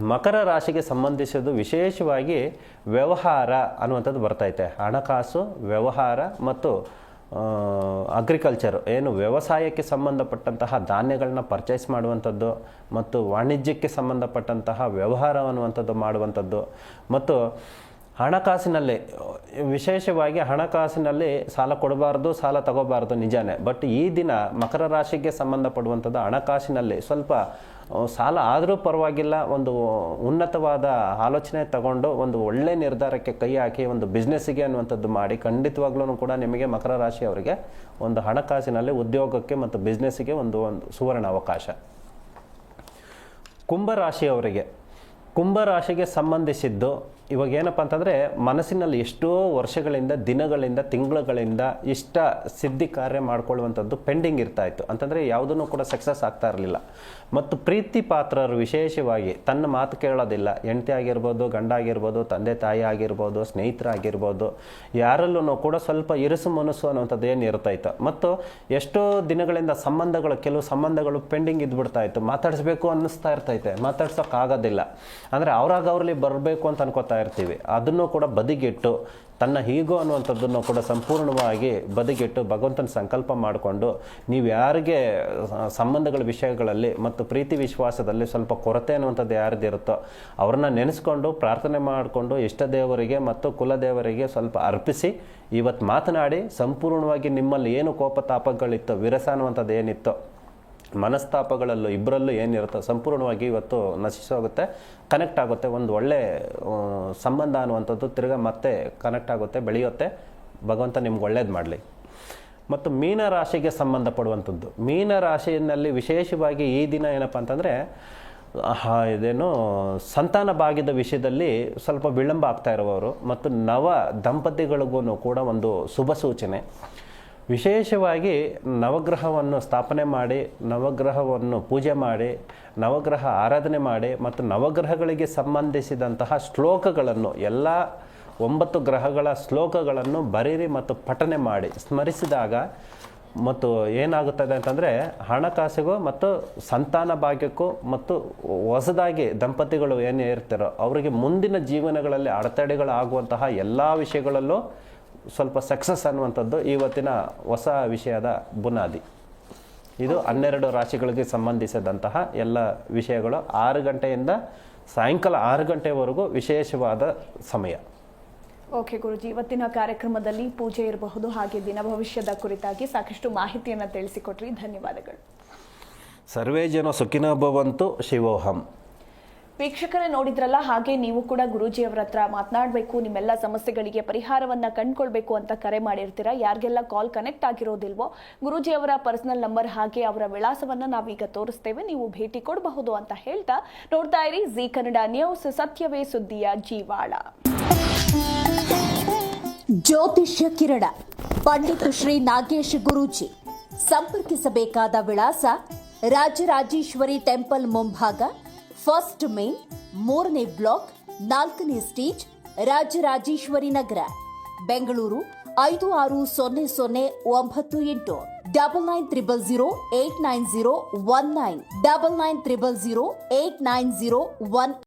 ಮಕರ ರಾಶಿಗೆ ಸಂಬಂಧಿಸಿದ್ದು ವಿಶೇಷವಾಗಿ ವ್ಯವಹಾರ ಅನ್ನುವಂಥದ್ದು ಬರ್ತೈತೆ ಹಣಕಾಸು, ವ್ಯವಹಾರ ಮತ್ತು ಅಗ್ರಿಕಲ್ಚರ್ ಏನು ವ್ಯವಸಾಯಕ್ಕೆ ಸಂಬಂಧಪಟ್ಟಂತಹ ಧಾನ್ಯಗಳನ್ನ ಪರ್ಚೇಸ್ ಮಾಡುವಂಥದ್ದು ಮತ್ತು ವಾಣಿಜ್ಯಕ್ಕೆ ಸಂಬಂಧಪಟ್ಟಂತಹ ವ್ಯವಹಾರ ಅನ್ನುವಂಥದ್ದು ಮಾಡುವಂಥದ್ದು ಮತ್ತು ಹಣಕಾಸಿನಲ್ಲಿ, ವಿಶೇಷವಾಗಿ ಹಣಕಾಸಿನಲ್ಲಿ ಸಾಲ ಕೊಡಬಾರ್ದು, ಸಾಲ ತಗೋಬಾರ್ದು ನಿಜಾನೇ. ಬಟ್ ಈ ದಿನ ಮಕರ ರಾಶಿಗೆ ಸಂಬಂಧಪಡುವಂಥದ್ದು ಹಣಕಾಸಿನಲ್ಲಿ ಸ್ವಲ್ಪ ಸಾಲ ಆದರೂ ಪರವಾಗಿಲ್ಲ, ಒಂದು ಉನ್ನತವಾದ ಆಲೋಚನೆ ತಗೊಂಡು ಒಂದು ಒಳ್ಳೆ ನಿರ್ಧಾರಕ್ಕೆ ಕೈ ಹಾಕಿ ಒಂದು ಬಿಸ್ನೆಸ್ಸಿಗೆ ಅನ್ನುವಂಥದ್ದು ಮಾಡಿ ಖಂಡಿತವಾಗ್ಲೂ ಕೂಡ ನಿಮಗೆ ಮಕರ ರಾಶಿ ಅವರಿಗೆ ಒಂದು ಹಣಕಾಸಿನಲ್ಲಿ ಉದ್ಯೋಗಕ್ಕೆ ಮತ್ತು ಬಿಸ್ನೆಸ್ಸಿಗೆ ಒಂದು ಒಂದು ಸುವರ್ಣ ಅವಕಾಶ. ಕುಂಭರಾಶಿಯವರಿಗೆ ಕುಂಭರಾಶಿಗೆ ಸಂಬಂಧಿಸಿದ್ದು ಇವಾಗ ಏನಪ್ಪ ಅಂತಂದರೆ ಮನಸ್ಸಿನಲ್ಲಿ ಎಷ್ಟೋ ವರ್ಷಗಳಿಂದ, ದಿನಗಳಿಂದ, ತಿಂಗಳುಗಳಿಂದ ಇಷ್ಟ ಸಿದ್ಧಿ ಕಾರ್ಯ ಮಾಡ್ಕೊಳ್ಳುವಂಥದ್ದು ಪೆಂಡಿಂಗ್ ಇರ್ತಾ ಇತ್ತು. ಅಂತಂದರೆ ಯಾವುದನ್ನು ಕೂಡ ಸಕ್ಸಸ್ ಆಗ್ತಾ ಇರಲಿಲ್ಲ. ಮತ್ತು ಪ್ರೀತಿ ಪಾತ್ರರು ವಿಶೇಷವಾಗಿ ತನ್ನ ಮಾತು ಕೇಳೋದಿಲ್ಲ. ಹೆಂಡತಿ ಆಗಿರ್ಬೋದು, ಗಂಡ ಆಗಿರ್ಬೋದು, ತಂದೆ ತಾಯಿ ಆಗಿರ್ಬೋದು ಸ್ನೇಹಿತರಾಗಿರ್ಬೋದು ಯಾರಲ್ಲೂ ಕೂಡ ಸ್ವಲ್ಪ ಇರಿಸು ಮನಸ್ಸು ಅನ್ನುವಂಥದ್ದು ಏನು ಇರ್ತಾಯಿತ್ತು ಮತ್ತು ಎಷ್ಟೋ ದಿನಗಳಿಂದ ಸಂಬಂಧಗಳು, ಕೆಲವು ಸಂಬಂಧಗಳು ಪೆಂಡಿಂಗ್ ಇದ್ಬಿಡ್ತಾ ಇತ್ತು. ಮಾತಾಡಿಸ್ಬೇಕು ಅನ್ನಿಸ್ತಾ ಇರ್ತೈತೆ. ಮಾತಾಡ್ಸೋಕ್ಕಾಗೋದಿಲ್ಲ. ಅಂದರೆ ಅವ್ರಾಗ ಅವ್ರಲ್ಲಿ ಬರಬೇಕು ಅಂತ ಅನ್ಕೋತಾ ಇರ್ತೀವಿ. ಅದನ್ನು ಕೂಡ ಬದಿಗಿಟ್ಟು ತನ್ನ ಹೀಗೋ ಅನ್ನುವಂಥದ್ದನ್ನು ಕೂಡ ಸಂಪೂರ್ಣವಾಗಿ ಬದಿಗಿಟ್ಟು ಭಗವಂತನ ಸಂಕಲ್ಪ ಮಾಡಿಕೊಂಡು ನೀವು ಯಾರಿಗೆ ಸಂಬಂಧಗಳ ವಿಷಯಗಳಲ್ಲಿ ಮತ್ತು ಪ್ರೀತಿ ವಿಶ್ವಾಸದಲ್ಲಿ ಸ್ವಲ್ಪ ಕೊರತೆ ಅನ್ನುವಂಥದ್ದು ಯಾರ್ದಿರುತ್ತೋ ಅವ್ರನ್ನ ನೆನೆಸ್ಕೊಂಡು ಪ್ರಾರ್ಥನೆ ಮಾಡಿಕೊಂಡು ಇಷ್ಟ ದೇವರಿಗೆ ಮತ್ತು ಕುಲದೇವರಿಗೆ ಸ್ವಲ್ಪ ಅರ್ಪಿಸಿ ಇವತ್ತು ಮಾತನಾಡಿ ಸಂಪೂರ್ಣವಾಗಿ ನಿಮ್ಮಲ್ಲಿ ಏನು ಕೋಪ ತಾಪಗಳಿತ್ತು ವಿರಸ ಅನ್ನುವಂಥದ್ದು ಏನಿತ್ತೋ ಮನಸ್ತಾಪಗಳಲ್ಲೂ ಇಬ್ಬರಲ್ಲೂ ಏನಿರುತ್ತೋ ಸಂಪೂರ್ಣವಾಗಿ ಇವತ್ತು ನಶಿಸೋಗುತ್ತೆ ಕನೆಕ್ಟ್ ಆಗುತ್ತೆ, ಒಂದು ಒಳ್ಳೆ ಸಂಬಂಧ ಅನ್ನುವಂಥದ್ದು ತಿರ್ಗಾ ಮತ್ತೆ ಕನೆಕ್ಟ್ ಆಗುತ್ತೆ, ಬೆಳೆಯುತ್ತೆ. ಭಗವಂತ ನಿಮ್ಗೆ ಒಳ್ಳೇದು ಮಾಡಲಿ. ಮತ್ತು ಮೀನ ರಾಶಿಗೆ ಸಂಬಂಧಪಡುವಂಥದ್ದು. ಮೀನ ರಾಶಿಯಲ್ಲಿ ವಿಶೇಷವಾಗಿ ಈ ದಿನ ಏನಪ್ಪ ಅಂತಂದರೆ ಇದೇನು ಸಂತಾನ ಭಾಗ್ಯದ ವಿಷಯದಲ್ಲಿ ಸ್ವಲ್ಪ ವಿಳಂಬ ಆಗ್ತಾ ಇರುವವರು ಮತ್ತು ನವ ದಂಪತಿಗಳಿಗೂ ಕೂಡ ಒಂದು ಶುಭ ಸೂಚನೆ. ವಿಶೇಷವಾಗಿ ನವಗ್ರಹವನ್ನು ಸ್ಥಾಪನೆ ಮಾಡಿ, ನವಗ್ರಹವನ್ನು ಪೂಜೆ ಮಾಡಿ, ನವಗ್ರಹ ಆರಾಧನೆ ಮಾಡಿ ಮತ್ತು ನವಗ್ರಹಗಳಿಗೆ ಸಂಬಂಧಿಸಿದಂತಹ ಶ್ಲೋಕಗಳನ್ನು, ಎಲ್ಲ ಒಂಬತ್ತು ಗ್ರಹಗಳ ಶ್ಲೋಕಗಳನ್ನು ಬರೀರಿ ಮತ್ತು ಪಠನೆ ಮಾಡಿ, ಸ್ಮರಿಸಿದಾಗ ಮತ್ತು ಏನಾಗುತ್ತದೆ ಅಂತಂದರೆ ಹಣಕಾಸಿಗೂ ಮತ್ತು ಸಂತಾನ ಭಾಗ್ಯಕ್ಕೂ ಮತ್ತು ಹೊಸದಾಗಿ ದಂಪತಿಗಳು ಏನು ಇರ್ತಾರೋ, ಅವರಿಗೆ ಮುಂದಿನ ಜೀವನಗಳಲ್ಲಿ ಅಡೆತಡೆಗಳಾಗುವಂತಹ ಎಲ್ಲ ವಿಷಯಗಳಲ್ಲೂ ಸ್ವಲ್ಪ ಸಕ್ಸಸ್ ಅನ್ನುವಂಥದ್ದು ಇವತ್ತಿನ ಹೊಸ ವಿಷಯದ ಬುನಾದಿ. ಇದು ಹನ್ನೆರಡು ರಾಶಿಗಳಿಗೆ ಸಂಬಂಧಿಸಿದಂತಹ ಎಲ್ಲ ವಿಷಯಗಳು. ಆರು ಗಂಟೆಯಿಂದ ಸಾಯಂಕಾಲ ಆರು ಗಂಟೆವರೆಗೂ ವಿಶೇಷವಾದ ಸಮಯ. ಓಕೆ ಗುರುಜಿ. ಇವತ್ತಿನ ಕಾರ್ಯಕ್ರಮದಲ್ಲಿ ಪೂಜೆ ಇರಬಹುದು ಹಾಗೆ ದಿನ ಭವಿಷ್ಯದ ಕುರಿತಾಗಿ ಸಾಕಷ್ಟು ಮಾಹಿತಿಯನ್ನು ತಿಳಿಸಿಕೊಟ್ರಿ. ಧನ್ಯವಾದಗಳು. ಸರ್ವೇ ಜನ ಸುಖಿನ ಭವಂತು ಶಿವೋಹಂ. ವೀಕ್ಷಕರೇ ನೋಡಿದ್ರಲ್ಲ, ಹಾಗೆ ನೀವು ಕೂಡ ಗುರೂಜಿಯವರ ಹತ್ರ ಮಾತನಾಡಬೇಕು, ನಿಮ್ಮೆಲ್ಲ ಸಮಸ್ಯೆಗಳಿಗೆ ಪರಿಹಾರವನ್ನು ಕಂಡುಕೊಳ್ಬೇಕು ಅಂತ ಕರೆ ಮಾಡಿರ್ತೀರಾ? ಯಾರಿಗೆಲ್ಲ ಕಾಲ್ ಕನೆಕ್ಟ್ ಆಗಿರೋದಿಲ್ವೋ, ಗುರೂಜಿಯವರ ಪರ್ಸನಲ್ ನಂಬರ್ ಹಾಗೆ ಅವರ ವಿಳಾಸವನ್ನು ನಾವೀಗ ತೋರಿಸ್ತೇವೆ, ನೀವು ಭೇಟಿ ಕೊಡಬಹುದು ಅಂತ ಹೇಳ್ತಾ ನೋಡ್ತಾ ಇರಿ ಜಿ ಕನ್ನಡ ನ್ಯೂಸ್ ಸತ್ಯವೇ ಸುದ್ದಿಯ ಜೀವಾಳ. ಜ್ಯೋತಿಷ್ಯ ಕಿರಣ, ಪಂಡಿತ ಶ್ರೀ ನಾಗೇಶ್ ಗುರೂಜಿ. ಸಂಪರ್ಕಿಸಬೇಕಾದ ವಿಳಾಸ ರಾಜರಾಜೇಶ್ವರಿ ಟೆಂಪಲ್ ಮುಂಭಾಗ ಫಸ್ಟ್ ಮೇನ್ ಮೂರನೇ ಬ್ಲಾಕ್ ನಾಲ್ಕನೇ ಸ್ಟೇಜ್ ರಾಜರಾಜೇಶ್ವರಿ ನಗರ. ಬೆಂಗಳೂರು ಐದು ಆರು ಸೊನ್ನೆ ಸೊನ್ನೆ ಒಂಬತ್ತು ಎಂಟು. Double nine triple zero eight nine zero one nine double nine triple zero eight nine zero one